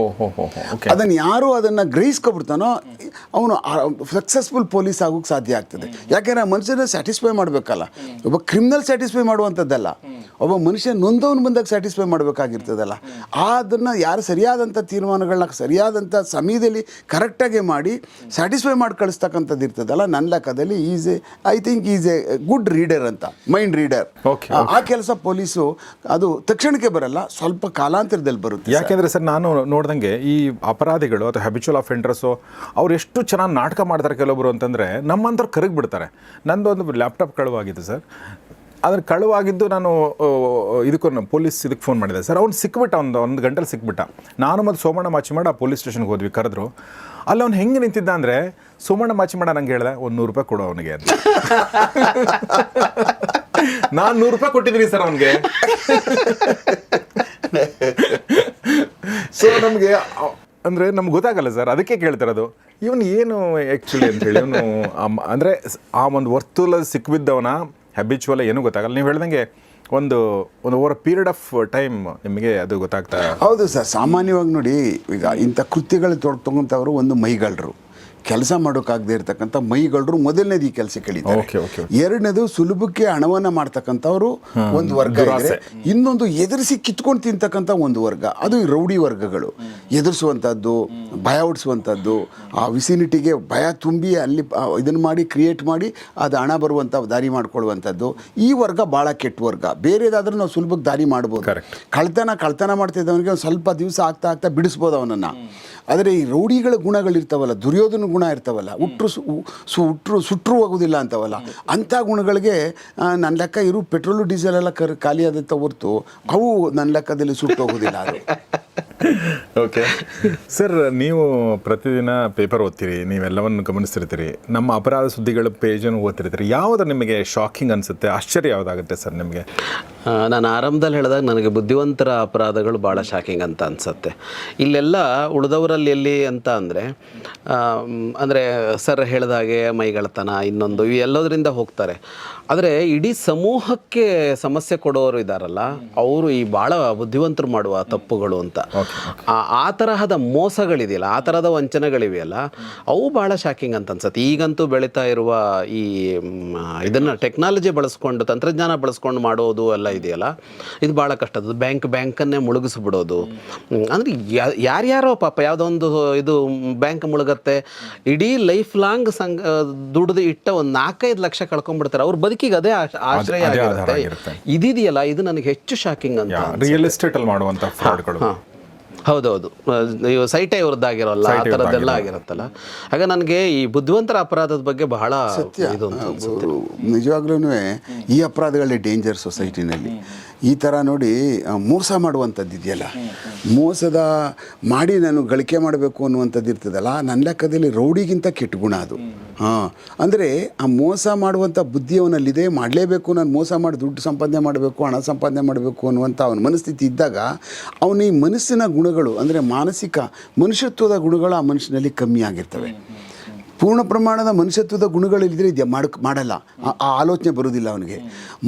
ಅದನ್ನು ಯಾರು ಅದನ್ನು ಗ್ರಹಿಸ್ಕೊಬಿಡ್ತಾನೋ ಅವನು ಸಕ್ಸಸ್ಫುಲ್ ಪೊಲೀಸ್ ಆಗೋಕ್ಕೆ ಸಾಧ್ಯ ಆಗ್ತದೆ. ಯಾಕೆಂದ್ರೆ ಆ ಮನುಷ್ಯನ ಸ್ಯಾಟಿಸ್ಫೈ ಮಾಡಬೇಕಲ್ಲ. ಒಬ್ಬ ಕ್ರಿಮಿನಲ್ ಸ್ಯಾಟಿಸ್ಫೈ ಮಾಡುವಂಥದ್ದಲ್ಲ. ಒಬ್ಬ ಮನುಷ್ಯ ನೊಂದವನು ಬಂದಾಗ ಸ್ಯಾಟಿಸ್ಫೈ ಮಾಡಬೇಕಾಗಿರ್ತದಲ್ಲ. ಅದನ್ನು ಯಾರು ಸರಿಯಾದಂಥ ತೀರ್ಮಾನಗಳನ್ನ ಸರಿಯಾದಂಥ ಸಮಯದಲ್ಲಿ ಕರೆಕ್ಟಾಗಿ ಮಾಡಿ ಸ್ಯಾಟಿಸ್ಫೈ ಮಾಡಿ ಕಳಿಸ್ತಕ್ಕಂಥದ್ದು ಇರ್ತದಲ್ಲ ನನ್ನ ಲೆಕ್ಕದಲ್ಲಿ is a I think is a good reader ಅಂತ ಮೈಂಡ್ ರೀಡರ್. ಆ ಕೆಲಸ ಪೊಲೀಸು ಅದು ತಕ್ಷಣಕ್ಕೆ ಬರಲ್ಲ ಸ್ವಲ್ಪ ಕಾಲಾಂತರದಲ್ಲಿ ಬರುತ್ತೆ ಯಾಕೆಂದ್ರೆ ಸರ್ ನಾನು ನೋಡ್ದಂಗೆ ಈ ಅಪರಾಧಿಗಳು ಅಥವಾ ಹ್ಯಾಬಿಚುವಲ್ ಅಫೆಂಡರ್ಸು ಅವ್ರು ಎಷ್ಟು ಚೆನ್ನಾಗಿ ನಾಟಕ ಮಾಡ್ತಾರೆ ಕೆಲವೊಬ್ರು ಅಂತಂದರೆ ನಮ್ಮಂಥವ್ರು ಕರಗಿ ಬಿಡ್ತಾರೆ ನಂದೊಂದು ಒಂದು ಲ್ಯಾಪ್ಟಾಪ್ ಕಳುವಾಗಿತ್ತು ಸರ್. ಅದ್ರ ಕಳುವಾಗಿದ್ದು ನಾನು ಇದಕ್ಕೊಂದು ಪೊಲೀಸ್ ಇದಕ್ಕೆ ಫೋನ್ ಮಾಡಿದೆ. ಸರ್ ಅವ್ನು ಸಿಕ್ಬಿಟ್ಟ ಒಂದು ಒಂದು ಗಂಟೆಲಿ ಸಿಕ್ಬಿಟ್ಟ. ನಾನು ಮತ್ತು ಸೋಮಣ್ಣ ಮಾಚಿಮಾಡ ಆ ಪೊಲೀಸ್ ಸ್ಟೇಷನ್ಗೆ ಹೋದ್ವಿ ಕರೆದ್ರು. ಅಲ್ಲಿ, ಅವ್ನು ಹೆಂಗೆ ನಿಂತಿದ್ದ ಅಂದರೆ, ಸುಮಣ್ಣ ಮಾಡ ನಂಗೆ ಹೇಳ್ದೆ, ಒಂದು ನೂರು ರೂಪಾಯಿ ಕೊಡು ಅವನಿಗೆ ಅಂತ. ನಾನು ನೂರು ರೂಪಾಯಿ ಕೊಟ್ಟಿದ್ದೀನಿ ಸರ್ ಅವನಿಗೆ. ಸೊ ನಮಗೆ, ಅಂದರೆ ನಮ್ಗೆ ಗೊತ್ತಾಗಲ್ಲ ಸರ್, ಅದಕ್ಕೆ ಕೇಳ್ತಿರೋದು. ಇವನು ಏನು ಆ್ಯಕ್ಚುಲಿ ಅಂತೇಳಿ ಇವನು ಅಂದರೆ ಆ ಒಂದು ವರ್ತುಲ ಸಿಕ್ಕಿಬಿದ್ದವನ ಹ್ಯಾಬಿಚುವಲ್ ಏನೂ ಗೊತ್ತಾಗಲ್ಲ. ನೀವು ಹೇಳ್ದಂಗೆ ಒಂದು ಒಂದು ಓವರ್ ಪೀರಿಯಡ್ ಆಫ್ ಟೈಮ್ ನಿಮಗೆ ಅದು ಗೊತ್ತಾಗ್ತಾ ಹೌದು ಸರ್, ಸಾಮಾನ್ಯವಾಗಿ ನೋಡಿ, ಈಗ ಇಂಥ ಕೃತ್ಯಗಳು ತಗೊಂತವರು ಒಂದು ಮೈಗಳ್ರು. ಕೆಲಸ ಮಾಡೋಕ್ಕಾಗದೇ ಇರತಕ್ಕಂಥ ಮೈಗಳರು ಮೊದಲನೇದು ಈ ಕೆಲಸ ಕೇಳಿದ್ದಾರೆ. ಎರಡನೇದು ಸುಲಭಕ್ಕೆ ಹಣವನ್ನು ಮಾಡ್ತಕ್ಕಂಥವ್ರು ಒಂದು ವರ್ಗ ಇದೆ ಇನ್ನೊಂದು ಎದುರಿಸಿ ಕಿತ್ಕೊಂಡು ತಿಂತಕ್ಕಂಥ ಒಂದು ವರ್ಗ. ಅದು ಈ ರೌಡಿ ವರ್ಗಗಳು. ಎದುರಿಸುವಂಥದ್ದು ಭಯ ಹುಡಿಸುವಂಥದ್ದು ಆ ವಿಸಿನಿಟಿಗೆ ಭಯ ತುಂಬಿ ಅಲ್ಲಿ ಇದನ್ನು ಮಾಡಿ ಕ್ರಿಯೇಟ್ ಮಾಡಿ ಅದು ಹಣ ಬರುವಂಥ ದಾರಿ ಮಾಡ್ಕೊಳ್ಳುವಂಥದ್ದು. ಈ ವರ್ಗ ಭಾಳ ಕೆಟ್ಟ ವರ್ಗ. ಬೇರೆದಾದ್ರೂ ನಾವು ಸುಲಭಕ್ಕೆ ದಾರಿ ಮಾಡ್ಬೋದು. ಕಳ್ತನ ಕಳ್ತನ ಮಾಡ್ತಿದ್ದವನಿಗೆ ಒಂದು ಸ್ವಲ್ಪ ದಿವಸ ಆಗ್ತಾ ಆಗ್ತಾ ಬಿಡಿಸ್ಬೋದು ಅವನನ್ನು. ಆದರೆ ಈ ರೌಡಿಗಳ ಗುಣಗಳಿರ್ತಾವಲ್ಲ ದುರ್ಯೋಧನ ಗುಣ ಇರ್ತಾವಲ್ಲ. ಉಟ್ರು ಸು ಹುಟ್ಟರು ಸುಟ್ಟರು ಹೋಗೋದಿಲ್ಲ ಅಂತವಲ್ಲ. ಅಂಥ ಗುಣಗಳಿಗೆ ನನ್ನ ಲೆಕ್ಕ ಇರು, ಪೆಟ್ರೋಲು, ಡೀಸೆಲ್ ಎಲ್ಲ ಕರ್, ಖಾಲಿ ಆದಂಥ ಹೊರ್ತು ಅವು ನನ್ನ ಲೆಕ್ಕದಲ್ಲಿ ಸುಟ್ಟು ಹೋಗೋದಿಲ್ಲ ಅದು. ಓಕೆ ಸರ್ ನೀವು ಪ್ರತಿದಿನ ಪೇಪರ್ ಓದ್ತೀರಿ ನೀವೆಲ್ಲವನ್ನು ಗಮನಿಸ್ತಿರ್ತೀರಿ. ನಮ್ಮ ಅಪರಾಧ ಸುದ್ದಿಗಳ ಪೇಜನ್ನು ಓದ್ತಿರ್ತೀರಿ. ಯಾವುದು ನಿಮಗೆ ಶಾಕಿಂಗ್ ಅನಿಸುತ್ತೆ? ಆಶ್ಚರ್ಯ ಯಾವುದಾಗುತ್ತೆ ಸರ್ ನಿಮಗೆ? ನಾನು ಆರಂಭದಲ್ಲಿ ಹೇಳಿದಾಗ ನನಗೆ ಬುದ್ಧಿವಂತರ ಅಪರಾಧಗಳು ಭಾಳ ಶಾಕಿಂಗ್ ಅಂತ ಅನಿಸುತ್ತೆ. ಇಲ್ಲೆಲ್ಲ ಉಳಿದವರಲ್ಲಿ ಎಲ್ಲಿ ಅಂತ ಅಂದರೆ ಅಂದರೆ ಸರ್ ಹೇಳಿದಾಗೆ ಮೈಗಳತನ ಇನ್ನೊಂದು ಇವೆಲ್ಲದರಿಂದ ಹೋಗ್ತಾರೆ. ಆದರೆ ಇಡೀ ಸಮೂಹಕ್ಕೆ ಸಮಸ್ಯೆ ಕೊಡೋರು ಇದ್ದಾರಲ್ಲ ಅವರು ಈ ಭಾಳ ಬುದ್ಧಿವಂತರು ಮಾಡುವ ತಪ್ಪುಗಳು ಅಂತ. ಆ- ತರಹದ ಮೋಸಗಳಿದೆಯಲ್ಲ ಆ ಥರದ ವಂಚನೆಗಳಿವೆಯಲ್ಲ ಅವು ಭಾಳ ಶಾಕಿಂಗ್ ಅಂತ ಅನ್ಸುತ್ತೆ. ಈಗಂತೂ ಬೆಳೀತಾ ಇರುವ ಈ ಇದನ್ನ ಟೆಕ್ನಾಲಜಿ ಬಳಸ್ಕೊಂಡು ತಂತ್ರಜ್ಞಾನ ಬಳಸ್ಕೊಂಡು ಮಾಡೋದು ಎಲ್ಲ ಇದೆಯಲ್ಲ ಇದು ಭಾಳ ಕಷ್ಟದ ಬ್ಯಾಂಕ್ ಬ್ಯಾಂಕನ್ನೇ ಮುಳುಗಿಸ್ಬಿಡೋದು. ಅಂದರೆ ಯಾರ್ಯಾರೋ ಪಾಪ ಯಾವುದೋ ಒಂದು ಇದು ಬ್ಯಾಂಕ್ ಮುಳುಗತ್ತೆ ಇಡೀ ಲೈಫ್ ಲಾಂಗ್ ಸಂಘ ದುಡ್ದು ಇಟ್ಟ ಒಂದು ನಾಲ್ಕೈದು ಲಕ್ಷ ಕಳ್ಕೊಂಡ್ಬಿಡ್ತಾರೆ. ಅವ್ರ ಬದುಕಿಗೆ ಅದೇ ಆಶ- ಆಶ್ರಯ ಆಗಿರುತ್ತೆ. ಇದಿದೆಯಲ್ಲ ಇದು ನನಗೆ ಹೆಚ್ಚು ಶಾಕಿಂಗ್ ಅಂತ ರಿಯಲ್ ಎಸ್ಟೇಟಲ್ಲಿ ಮಾಡುವಂಥ ಫ್ರಾಡ್ಗಳು ಹಾ. ಹೌದೌದು. ಇವು ಸೈಟೇ ಇವ್ರದ್ದಾಗಿರೋಲ್ಲ ಆ ಥರದ್ದೆಲ್ಲ ಆಗಿರುತ್ತಲ್ಲ. ಆಗ ನನಗೆ ಈ ಬುದ್ಧಿವಂತರ ಅಪರಾಧದ ಬಗ್ಗೆ ಬಹಳ ಇದು ಅಂತ ನಿಜವಾಗ್ಲೂ ಈ ಅಪರಾಧಗಳೇ ಡೇಂಜರ್ ಸೊಸೈಟಿನಲ್ಲಿ ಈ ಥರ ನೋಡಿ ಮೋಸ ಮಾಡುವಂಥದ್ದು ಇದೆಯಲ್ಲ? ಮೋಸದ ಮಾಡಿ ನಾನು ಗಳಿಕೆ ಮಾಡಬೇಕು ಅನ್ನುವಂಥದ್ದು ಇರ್ತದಲ್ಲ, ನನ್ನ ಲೆಕ್ಕದಲ್ಲಿ ರೌಡಿಗಿಂತ ಕೆಟ್ಟ ಗುಣ ಅದು. ಹಾಂ, ಅಂದರೆ ಆ ಮೋಸ ಮಾಡುವಂಥ ಬುದ್ಧಿ ಅವನಲ್ಲಿದೆ, ಮಾಡಲೇಬೇಕು, ನಾನು ಮೋಸ ಮಾಡಿ ದುಡ್ಡು ಸಂಪಾದನೆ ಮಾಡಬೇಕು, ಹಣ ಸಂಪಾದನೆ ಮಾಡಬೇಕು ಅನ್ನುವಂಥ ಅವನ ಮನಸ್ಥಿತಿ ಇದ್ದಾಗ, ಅವನ ಈ ಮನಸ್ಸಿನ ಗುಣಗಳು, ಅಂದರೆ ಮಾನಸಿಕ ಮನುಷ್ಯತ್ವದ ಗುಣಗಳು ಆ ಮನುಷ್ಯನಲ್ಲಿ ಕಮ್ಮಿ ಆಗಿರ್ತವೆ. ಪೂರ್ಣ ಪ್ರಮಾಣದ ಮನುಷ್ಯತ್ವದ ಗುಣಗಳಿದ್ರೆ ಇದೆಯಾ? ಮಾಡ ಮಾಡಲ್ಲ. ಆ ಆಲೋಚನೆ ಬರೋದಿಲ್ಲ ಅವನಿಗೆ.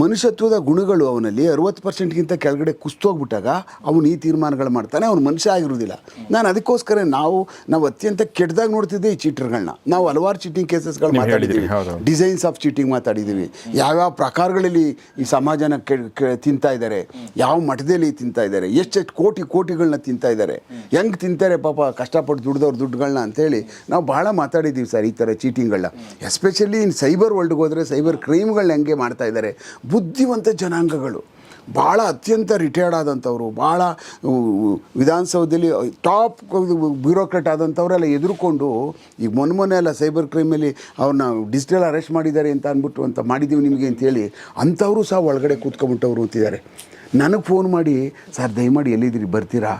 ಮನುಷ್ಯತ್ವದ ಗುಣಗಳು ಅವನಲ್ಲಿ ಅರವತ್ತು ಪರ್ಸೆಂಟ್ಗಿಂತ ಕೆಳಗಡೆ ಕುಸ್ತೋಗ್ಬಿಟ್ಟಾಗ ಅವನು ಈ ತೀರ್ಮಾನಗಳು ಮಾಡ್ತಾನೆ. ಅವನು ಮನುಷ್ಯ ಆಗಿರೋದಿಲ್ಲ ನಾನು ಅದಕ್ಕೋಸ್ಕರ ನಾವು ನಾವು ಅತ್ಯಂತ ಕೆಟ್ಟದಾಗಿ ನೋಡ್ತಿದ್ದೆ ಈ ಚೀಟರ್ಗಳನ್ನ. ನಾವು ಹಲವಾರು ಚೀಟಿಂಗ್ ಕೇಸಸ್ಗಳು ಮಾತಾಡಿದ್ದೀವಿ. ಡಿಸೈನ್ಸ್ ಆಫ್ ಚೀಟಿಂಗ್ ಮಾತಾಡಿದ್ದೀವಿ. ಯಾವ್ಯಾವ ಪ್ರಕಾರಗಳಲ್ಲಿ ಈ ಸಮಾಜನ ತಿಂತಾ ಇದ್ದಾರೆ? ಯಾವ ಮಠದಲ್ಲಿ ತಿಂತಾ ಇದ್ದಾರೆ? ಎಷ್ಟೆಷ್ಟು ಕೋಟಿ ಕೋಟಿಗಳನ್ನ ತಿಂತಾ ಇದ್ದಾರೆ? ಹೆಂಗೆ ತಿಂತಾರೆ ಪಾಪ ಕಷ್ಟಪಟ್ಟು ದುಡ್ದವ್ರ ದುಡ್ಡುಗಳನ್ನ ಅಂತೇಳಿ ನಾವು ಭಾಳ ಮಾತಾಡಿದ್ದೀವಿ ಸರ್. ಈ ಥರ ಚೀಟಿಂಗ್ಗಳನ್ನ ಎಸ್ಪೆಷಲಿ ಇನ್ ಸೈಬರ್ ವರ್ಲ್ಡ್ಗೆ ಹೋದರೆ ಸೈಬರ್ ಕ್ರೈಮ್ಗಳನ್ನ ಹೆಂಗೆ ಮಾಡ್ತಾ ಇದ್ದಾರೆ? ಬುದ್ಧಿವಂತ ಜನಾಂಗಗಳು. ಭಾಳ ಅತ್ಯಂತ ರಿಟೈರ್ಡ್ ಆದಂಥವ್ರು, ಭಾಳ ವಿಧಾನಸೌಧದಲ್ಲಿ ಟಾಪ್ ಬ್ಯೂರೋಕ್ರೆಟ್ ಆದಂಥವರೆಲ್ಲ ಎದುರುಕೊಂಡು, ಈಗ ಮೊನ್ನೆ ಮೊನ್ನೆ ಎಲ್ಲ ಸೈಬರ್ ಕ್ರೈಮಲ್ಲಿ ಅವ್ರನ್ನ ಡಿಜಿಟಲ್ ಅರೆಸ್ಟ್ ಮಾಡಿದ್ದಾರೆ ಅಂತ ಅಂದ್ಬಿಟ್ಟು ಅಂತ ಮಾಡಿದ್ದೀವಿ ನಿಮಗೆ ಅಂತೇಳಿ ಅಂಥವರು ಸಹ ಒಳಗಡೆ ಕೂತ್ಕೊಂಬಿಟ್ಟವ್ರು ಅಂತಿದ್ದಾರೆ. ನನಗೆ ಫೋನ್ ಮಾಡಿ, ಸರ್ ದಯಮಾಡಿ ಎಲ್ಲಿದ್ದೀರಿ? ಬರ್ತೀರಾ?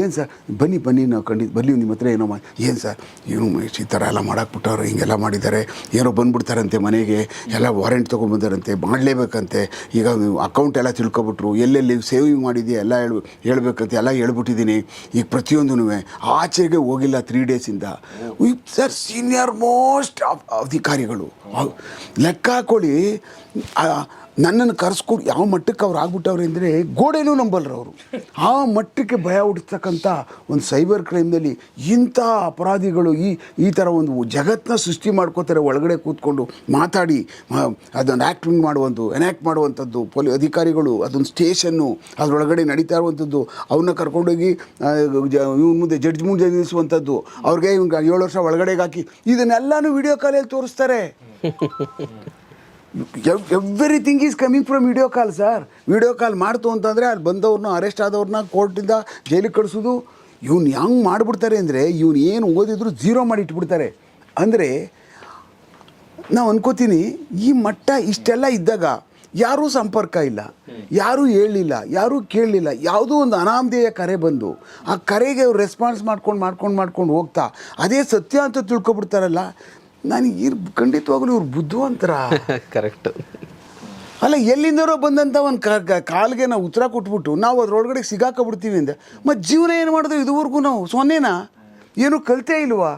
ಏನು ಸರ್? ಬನ್ನಿ ಬನ್ನಿ, ನಾವು ಖಂಡಿತ ಬನ್ನಿ ನಿಮ್ಮ ಹತ್ರ ಏನೋ ಮಾಡಿ ಏನು ಸರ್? ಏನು ಈ ಥರ ಎಲ್ಲ ಮಾಡಾಕ್ಬಿಟ್ಟವ್ರು, ಹಿಂಗೆಲ್ಲ ಮಾಡಿದ್ದಾರೆ ಏನೋ ಬಂದ್ಬಿಡ್ತಾರಂತೆ ಮನೆಗೆ, ಎಲ್ಲ ವಾರೆಂಟ್ ತೊಗೊಂಬಂದಾರಂತೆ ಮಾಡಲೇಬೇಕಂತೆ. ಈಗ ಅಕೌಂಟ್ ಎಲ್ಲ ತಿಳ್ಕೊಬಿಟ್ರು, ಎಲ್ಲೆಲ್ಲಿ ಸೇವಿಂಗ್ ಮಾಡಿದೆಯಾ, ಎಲ್ಲ ಹೇಳು ಹೇಳಬೇಕಂತೆ, ಎಲ್ಲ ಹೇಳ್ಬಿಟ್ಟಿದ್ದೀನಿ. ಈಗ ಪ್ರತಿಯೊಂದೂ ಆಚೆಗೆ ಹೋಗಿಲ್ಲ ತ್ರೀ ಡೇಸಿಂದ ಸರ್ ಸೀನಿಯರ್ ಮೋಸ್ಟ್ ಅಧಿಕಾರಿಗಳು. ಲೆಕ್ಕ ಹಾಕೊಳ್ಳಿ. ನನ್ನನ್ನು ಕರೆಸ್ಕೊಂಡು ಯಾವ ಮಟ್ಟಕ್ಕೆ ಅವ್ರು ಆಗ್ಬಿಟ್ಟವ್ರೆ ಅಂದರೆ ಗೋಡೆನೂ ನಂಬಲ್ರು ಅವರು. ಆ ಮಟ್ಟಕ್ಕೆ ಭಯ ಹುಟ್ಟಿಸ್ತಕ್ಕಂಥ ಒಂದು ಸೈಬರ್ ಕ್ರೈಮ್ನಲ್ಲಿ ಇಂಥ ಅಪರಾಧಿಗಳು ಈ ಈ ಥರ ಒಂದು ಜಗತ್ತನ್ನ ಸೃಷ್ಟಿ ಮಾಡ್ಕೋತಾರೆ ಒಳಗಡೆ ಕೂತ್ಕೊಂಡು ಮಾತಾಡಿ ಅದನ್ನು ಆ್ಯಕ್ಟಿಂಗ್ ಮಾಡುವಂಥದ್ದು ಎನ್ಯಾಕ್ಟ್ ಮಾಡುವಂಥದ್ದು ಪೊಲೀಸ್ ಅಧಿಕಾರಿಗಳು ಅದೊಂದು ಸ್ಟೇಷನ್ನು ಅದರೊಳಗಡೆ ನಡೀತಾ ಇರುವಂಥದ್ದು ಅವನ್ನ ಕರ್ಕೊಂಡೋಗಿ ಇವ್ನ ಮುಂದೆ ಜಡ್ಜ್ ಮುಂದೆ ನಿಲ್ಲಿಸುವಂಥದ್ದು, ಅವ್ರಿಗೆ ಇವ್ನಿಗೆ ಏಳು ವರ್ಷ ಒಳಗಡೆಗೆ ಹಾಕಿ, ಇದನ್ನೆಲ್ಲನೂ ವಿಡಿಯೋ ಕಾಲಲ್ಲಿ ತೋರಿಸ್ತಾರೆ. Everything is coming from video call sir video call ಮಾಡ್ತು ಅಂತಂದರೆ ಅಲ್ಲಿ ಬಂದವ್ರನ್ನ ಅರೆಸ್ಟ್ ಆದವ್ರನ್ನ ಕೋರ್ಟಿಂದ ಜೈಲಿಗೆ ಕಳಿಸೋದು. ಇವ್ನು ಹೆಂಗೆ ಮಾಡಿಬಿಡ್ತಾರೆ ಅಂದರೆ ಇವ್ನು ಏನು ಓದಿದ್ರು ಜೀರೋ ಮಾಡಿ ಇಟ್ಬಿಡ್ತಾರೆ. ಅಂದರೆ ನಾವು ಅನ್ಕೋತೀನಿ, ಈ ಮಟ್ಟ ಇಷ್ಟೆಲ್ಲ ಇದ್ದಾಗ ಯಾರೂ ಸಂಪರ್ಕ ಇಲ್ಲ, ಯಾರೂ ಹೇಳಲಿಲ್ಲ, ಯಾರೂ ಕೇಳಲಿಲ್ಲ, ಯಾವುದೋ ಒಂದು ಅನಾಮಧೇಯ ಕರೆ ಬಂದು ಆ ಕರೆಗೆ ಅವ್ರು ರೆಸ್ಪಾನ್ಸ್ ಮಾಡ್ಕೊಂಡು ಮಾಡ್ಕೊಂಡು ಮಾಡ್ಕೊಂಡು ಹೋಗ್ತಾ, ಅದೇ ಸತ್ಯ ಅಂತ ತಿಳ್ಕೊಬಿಡ್ತಾರಲ್ಲ. ನನಗೆ ಇರ್ ಖಂಡಿತವಾಗ್ಲೂ ಇವ್ರು ಬುದ್ಧಿವಂತರ? ಕರೆಕ್ಟ್ ಅಲ್ಲ ಎಲ್ಲಿಂದರೋ ಬಂದಂಥ ಒಂದು ಕಾಲ್ಗೆ ನಾವು ಉತ್ತರ ಕೊಟ್ಬಿಟ್ಟು ನಾವು ಅದ್ರೊಳಗಡೆ ಸಿಗಾಕೊಬಿಡ್ತೀವಿ ಅಂದೆ. ಮತ್ತು ಜೀವನ ಏನು ಮಾಡಿದ್ರು ಇದುವರೆಗೂ ನಾವು? ಸೊನ್ನೆನಾ? ಏನು ಕಲಿತೇ ಇಲ್ವಾ?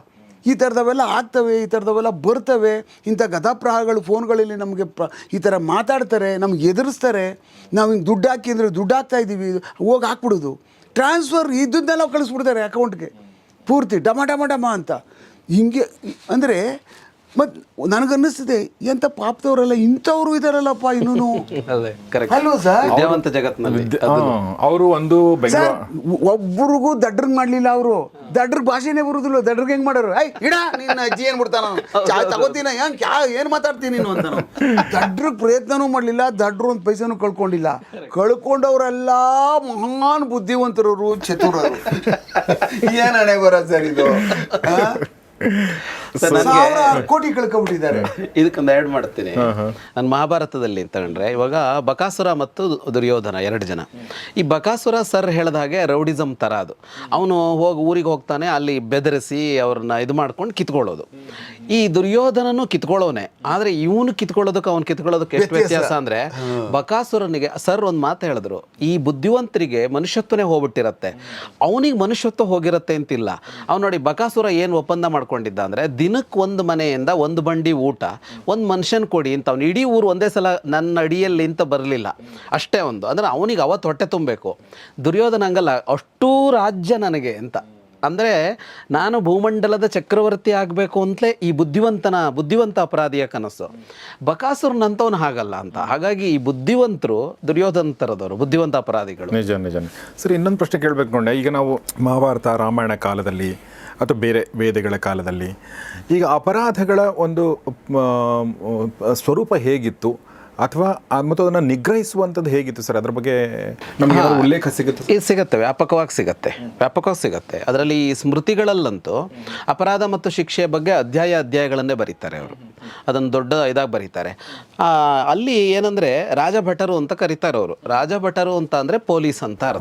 ಈ ಥರದವೆಲ್ಲ ಆಗ್ತವೆ ಈ ಥರದವೆಲ್ಲ ಬರ್ತವೆ. ಇಂಥ ಗದಾಪ್ರಹಾರಗಳು ಫೋನ್ಗಳಲ್ಲಿ ನಮಗೆ ಪ ಈ ಥರ ಮಾತಾಡ್ತಾರೆ ನಮ್ಗೆ ಎದುರಿಸ್ತಾರೆ. ನಾವು ಹಿಂಗೆ ದುಡ್ಡು ಹಾಕಿ ಅಂದರೆ ದುಡ್ಡು ಹಾಕ್ತಾ ಇದ್ದೀವಿ ಹೋಗಿ ಹಾಕ್ಬಿಡೋದು. ಟ್ರಾನ್ಸ್ಫರ್ ಇದ್ದನ್ನೆಲ್ಲ ಕಳಿಸ್ಬಿಡ್ತಾರೆ ಅಕೌಂಟ್ಗೆ ಪೂರ್ತಿ ಡಮ ಡಮ ಡಮ ಅಂತ. ಹಿಂಗೆ ಅಂದರೆ ಮತ್ತು ನನಗನ್ನಿಸ್ತದೆ ಎಂತ ಪಾಪದವರೆಲ್ಲ ಇಂಥವ್ರು ಇದಾರಲ್ಲಪ್ಪ ಇನ್ನೂ ಅಲ್ವಾ ಸರ್ ವಿದ್ಯಾವಂತ ಜಗತ್ತಿನಲ್ಲಿ ಅವರು ಒಂದು ಸರ್ ಬೆಂಗಳೂರು ಒಬ್ಬರಿಗೂ ದಡ್ರಿಗೆ ಮಾಡ್ಲಿಲ್ಲ ಅವರು. ದಡ್ರ ಭಾಷೆನೇ ಬರುದಿಲ್ಲ ದಡ್ರಿಗೆ ಹೆಂಗ್ ಮಾಡೋರು? ಐ ಇಡ ನಿನ್ನ ಅಜ್ಜಿ ಏನ್ ಬಿಡ್ತಾನ? ಚಾ ತಗೋತೀನ? ಹೆಂಗ್ ಏನ್ ಮಾತಾಡ್ತೀನಿ ನೀನು ಅಂತ ದಡ್ರಿಗೆ ಪ್ರಯತ್ನನೂ ಮಾಡ್ಲಿಲ್ಲ ದಡ್ರು ಒಂದು ಪೈಸನೂ ಕಳ್ಕೊಂಡಿಲ್ಲ. ಕಳ್ಕೊಂಡವರೆಲ್ಲ ಮಹಾನ್ ಬುದ್ಧಿವಂತರವರು ಚತುರರು. ಏನ್ ಹಣೆ ಬರ ಸರ್ ಇದು? ಕೋಟಿ ಕಳ್ಕೊಂಡ್ಬಿಟ್ಟಿದ್ದಾರೆ. ಇದಕ್ಕೊಂದು ಆ್ಯಡ್ ಮಾಡ್ತೀನಿ. ನಾನು ಮಹಾಭಾರತದಲ್ಲಿ ತಗೊಂಡ್ರೆ ಇವಾಗ ಬಕಾಸುರ ಮತ್ತು ದುರ್ಯೋಧನ ಎರಡು ಜನ. ಈ ಬಕಾಸುರ ಸರ್ ಹೇಳಿದ ಹಾಗೆ ರೌಡಿಸಮ್ ಥರ ಅದು. ಅವನು ಹೋಗಿ ಊರಿಗೆ ಹೋಗ್ತಾನೆ ಅಲ್ಲಿ ಬೆದರಿಸಿ ಅವ್ರನ್ನ ಇದು ಮಾಡ್ಕೊಂಡು ಕಿತ್ಕೊಳ್ಳೋದು. ಈ ದುರ್ಯೋಧನನು ಕಿತ್ಕೊಳ್ಳೋನೆ. ಆದರೆ ಇವನು ಕಿತ್ಕೊಳ್ಳೋದಕ್ಕೆ ಅವ್ನು ಕಿತ್ಕೊಳ್ಳೋದಕ್ಕೆ ಎಷ್ಟು ವ್ಯತ್ಯಾಸ. ಅಂದರೆ ಬಕಾಸುರನಿಗೆ ಸರ್ ಒಂದು ಮಾತು ಹೇಳಿದ್ರು. ಈ ಬುದ್ಧಿವಂತರಿಗೆ ಮನುಷ್ಯತ್ವನೇ ಹೋಗ್ಬಿಟ್ಟಿರತ್ತೆ. ಅವನಿಗೆ ಮನುಷ್ಯತ್ವ ಹೋಗಿರತ್ತೆ ಅಂತಿಲ್ಲ. ಅವ್ನು ನೋಡಿ ಬಕಾಸುರ ಏನು ಒಪ್ಪಂದ ಮಾಡ್ಕೊಂಡಿದ್ದ ಅಂದರೆ ದಿನಕ್ಕೆ ಒಂದು ಮನೆಯಿಂದ ಒಂದು ಬಂಡಿ ಊಟ, ಒಂದು ಮನುಷ್ಯನ ಕೊಡಿ ಅಂತ ಅವ್ನು ಇಡೀ ಊರು ಒಂದೇ ಸಲ ನನ್ನ ಅಡಿಯಲ್ಲಿ ಅಂತ ಬರಲಿಲ್ಲ. ಅಷ್ಟೇ ಒಂದು. ಅಂದರೆ ಅವನಿಗೆ ಅವತ್ತು ಹೊಟ್ಟೆ ತುಂಬಬೇಕು. ದುರ್ಯೋಧನ ಹಂಗಲ್ಲ, ಅಷ್ಟೂ ರಾಜ್ಯ ನನಗೆ ಅಂತ. ಅಂದರೆ ನಾನು ಭೂಮಂಡಲದ ಚಕ್ರವರ್ತಿ ಆಗಬೇಕು ಅಂತಲೇ ಈ ಬುದ್ಧಿವಂತನ, ಬುದ್ಧಿವಂತ ಅಪರಾಧಿಯ ಕನಸು. ಬಕಾಸುರನಂತವನು ಹಾಗಲ್ಲ ಅಂತ. ಹಾಗಾಗಿ ಈ ಬುದ್ಧಿವಂತರು ದುರ್ಯೋಧನ ಥರದವರು ಬುದ್ಧಿವಂತ ಅಪರಾಧಿಗಳು. ನಿಜ ನಿಜ ಸರ್, ಇನ್ನೊಂದು ಪ್ರಶ್ನೆ ಕೇಳಬೇಕು ನೋಡ ಈಗ ನಾವು ಮಹಾಭಾರತ, ರಾಮಾಯಣ ಕಾಲದಲ್ಲಿ ಅಥವಾ ಬೇರೆ ವೇದಗಳ ಕಾಲದಲ್ಲಿ ಈಗ ಅಪರಾಧಗಳ ಒಂದು ಸ್ವರೂಪ ಹೇಗಿತ್ತು? ಅಥವಾ ಮತ್ತು ಅದನ್ನು ನಿಗ್ರಹಿಸುವಂಥದ್ದು ಹೇಗಿತ್ತು ಸರ್? ಅದ್ರ ಬಗ್ಗೆ ನಮಗೆ ಉಲ್ಲೇಖ ಸಿಗುತ್ತೆ ಇದು ಸಿಗುತ್ತೆ ವ್ಯಾಪಕವಾಗಿ ಸಿಗುತ್ತೆ ವ್ಯಾಪಕವಾಗಿ ಸಿಗುತ್ತೆ. ಅದರಲ್ಲಿ ಈ ಸ್ಮೃತಿಗಳಲ್ಲಂತೂ ಅಪರಾಧ ಮತ್ತು ಶಿಕ್ಷೆಯ ಬಗ್ಗೆ ಅಧ್ಯಾಯ ಅಧ್ಯಾಯಗಳನ್ನೇ ಬರೀತಾರೆ ಅವರು. ಅದನ್ನು ದೊಡ್ಡ ಇದಾಗಿ ಬರೀತಾರೆ. ಆ, ಅಲ್ಲಿ ಏನಂದ್ರೆ ರಾಜಭಟರು ಅಂತ ಕರೀತಾರೆ ಅವರು. ರಾಜಭಟರು ಅಂತ ಅಂದ್ರೆ ಪೊಲೀಸ್ ಅಂತ ಅರ್ಥ.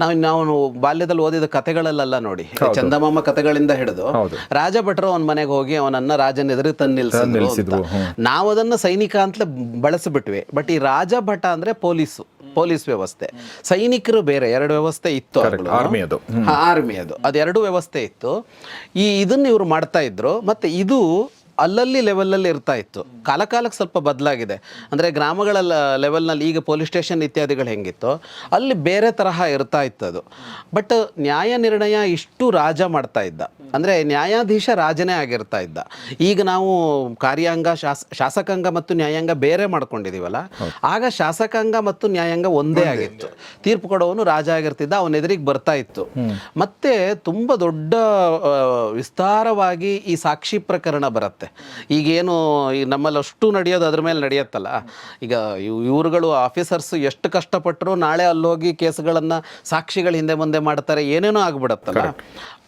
ನಾವು ನಾವು ಬಾಲ್ಯದಲ್ಲಿ ಓದಿದ ಕಥೆಗಳಲ್ಲೆಲ್ಲ ನೋಡಿ. ಚಂದಮಾಮ ಕಥೆಗಳಿಂದ ಹಿಡಿದು. ರಾಜಭಟರು ಅವನ ಮನೆಗೆ ಹೋಗಿ ಅವನನ್ನ ರಾಜನ ಎದುರು ತಂದು. ನಾವು ಅದನ್ನ ಸೈನಿಕ ಅಂತಲೇ ಬಳಸಿಬಿಟ್ವಿ. ಬಟ್ ಈ ರಾಜಭಟ ಅಂದ್ರೆ ಪೊಲೀಸು ಪೊಲೀಸ್ ವ್ಯವಸ್ಥೆ. ಸೈನಿಕರು ಬೇರೆ ಎರಡು ವ್ಯವಸ್ಥೆ ಇತ್ತು ಆರ್ಮಿ ಅದು. ಆರ್ಮಿ ಅದು. ಅದೆರಡು ವ್ಯವಸ್ಥೆ ಇತ್ತು. ಈ ಇದನ್ನ ಇವರು ಮಾಡ್ತಾ ಇದ್ರು. ಮತ್ತೆ ಇದು ಅಲ್ಲಲ್ಲಿ ಲೆವೆಲಲ್ಲಿ ಇರ್ತಾ ಇತ್ತು. ಕಾಲ ಕಾಲಕ್ಕೆ ಸ್ವಲ್ಪ ಬದಲಾಗಿದೆ. ಅಂದರೆ ಗ್ರಾಮಗಳ ಲೆವೆಲ್ನಲ್ಲಿ ಈಗ ಪೊಲೀಸ್ ಸ್ಟೇಷನ್ ಇತ್ಯಾದಿಗಳು ಹೆಂಗಿತ್ತು, ಅಲ್ಲಿ ಬೇರೆ ತರಹ ಇರ್ತಾ ಇತ್ತು ಅದು ಬಟ್ ನ್ಯಾಯ ನಿರ್ಣಯ ಇಷ್ಟು ರಾಜ ಮಾಡ್ತಾ ಇದ್ದ. ಅಂದರೆ ನ್ಯಾಯಾಧೀಶ ರಾಜನೇ ಆಗಿರ್ತಾ ಇದ್ದ. ಈಗ ನಾವು ಕಾರ್ಯಾಂಗ ಶಾಸ ಶಾಸಕಾಂಗ ಮತ್ತು ನ್ಯಾಯಾಂಗ ಬೇರೆ ಮಾಡ್ಕೊಂಡಿದೀವಲ್ಲ ಆಗ ಶಾಸಕಾಂಗ ಮತ್ತು ನ್ಯಾಯಾಂಗ ಒಂದೇ ಆಗಿತ್ತು. ತೀರ್ಪು ಕೊಡೋವನು ರಾಜ ಆಗಿರ್ತಿದ್ದ ಅವನ ಎದುರಿಗೆ ಬರ್ತಾ ಇತ್ತು. ಮತ್ತೆ ತುಂಬ ದೊಡ್ಡ ವಿಸ್ತಾರವಾಗಿ ಈ ಸಾಕ್ಷಿ ಪ್ರಕರಣ ಬರುತ್ತೆ. ಈಗೇನು ಈ ನಮ್ಮಲ್ಲಿ ಅಷ್ಟು ನಡೆಯೋದು ಅದ್ರ ಮೇಲೆ ನಡೆಯುತ್ತಲ್ಲ. ಈಗ ಇವರುಗಳು ಇವ್ರುಗಳು ಆಫೀಸರ್ಸ್ ಎಷ್ಟು ಕಷ್ಟಪಟ್ಟರು ನಾಳೆ ಅಲ್ಲೋಗಿ ಕೇಸ್ಗಳನ್ನು ಸಾಕ್ಷಿಗಳ ಹಿಂದೆ ಮುಂದೆ ಮಾಡ್ತಾರೆ ಏನೇನೋ ಆಗ್ಬಿಡತ್ತಲ್ಲ.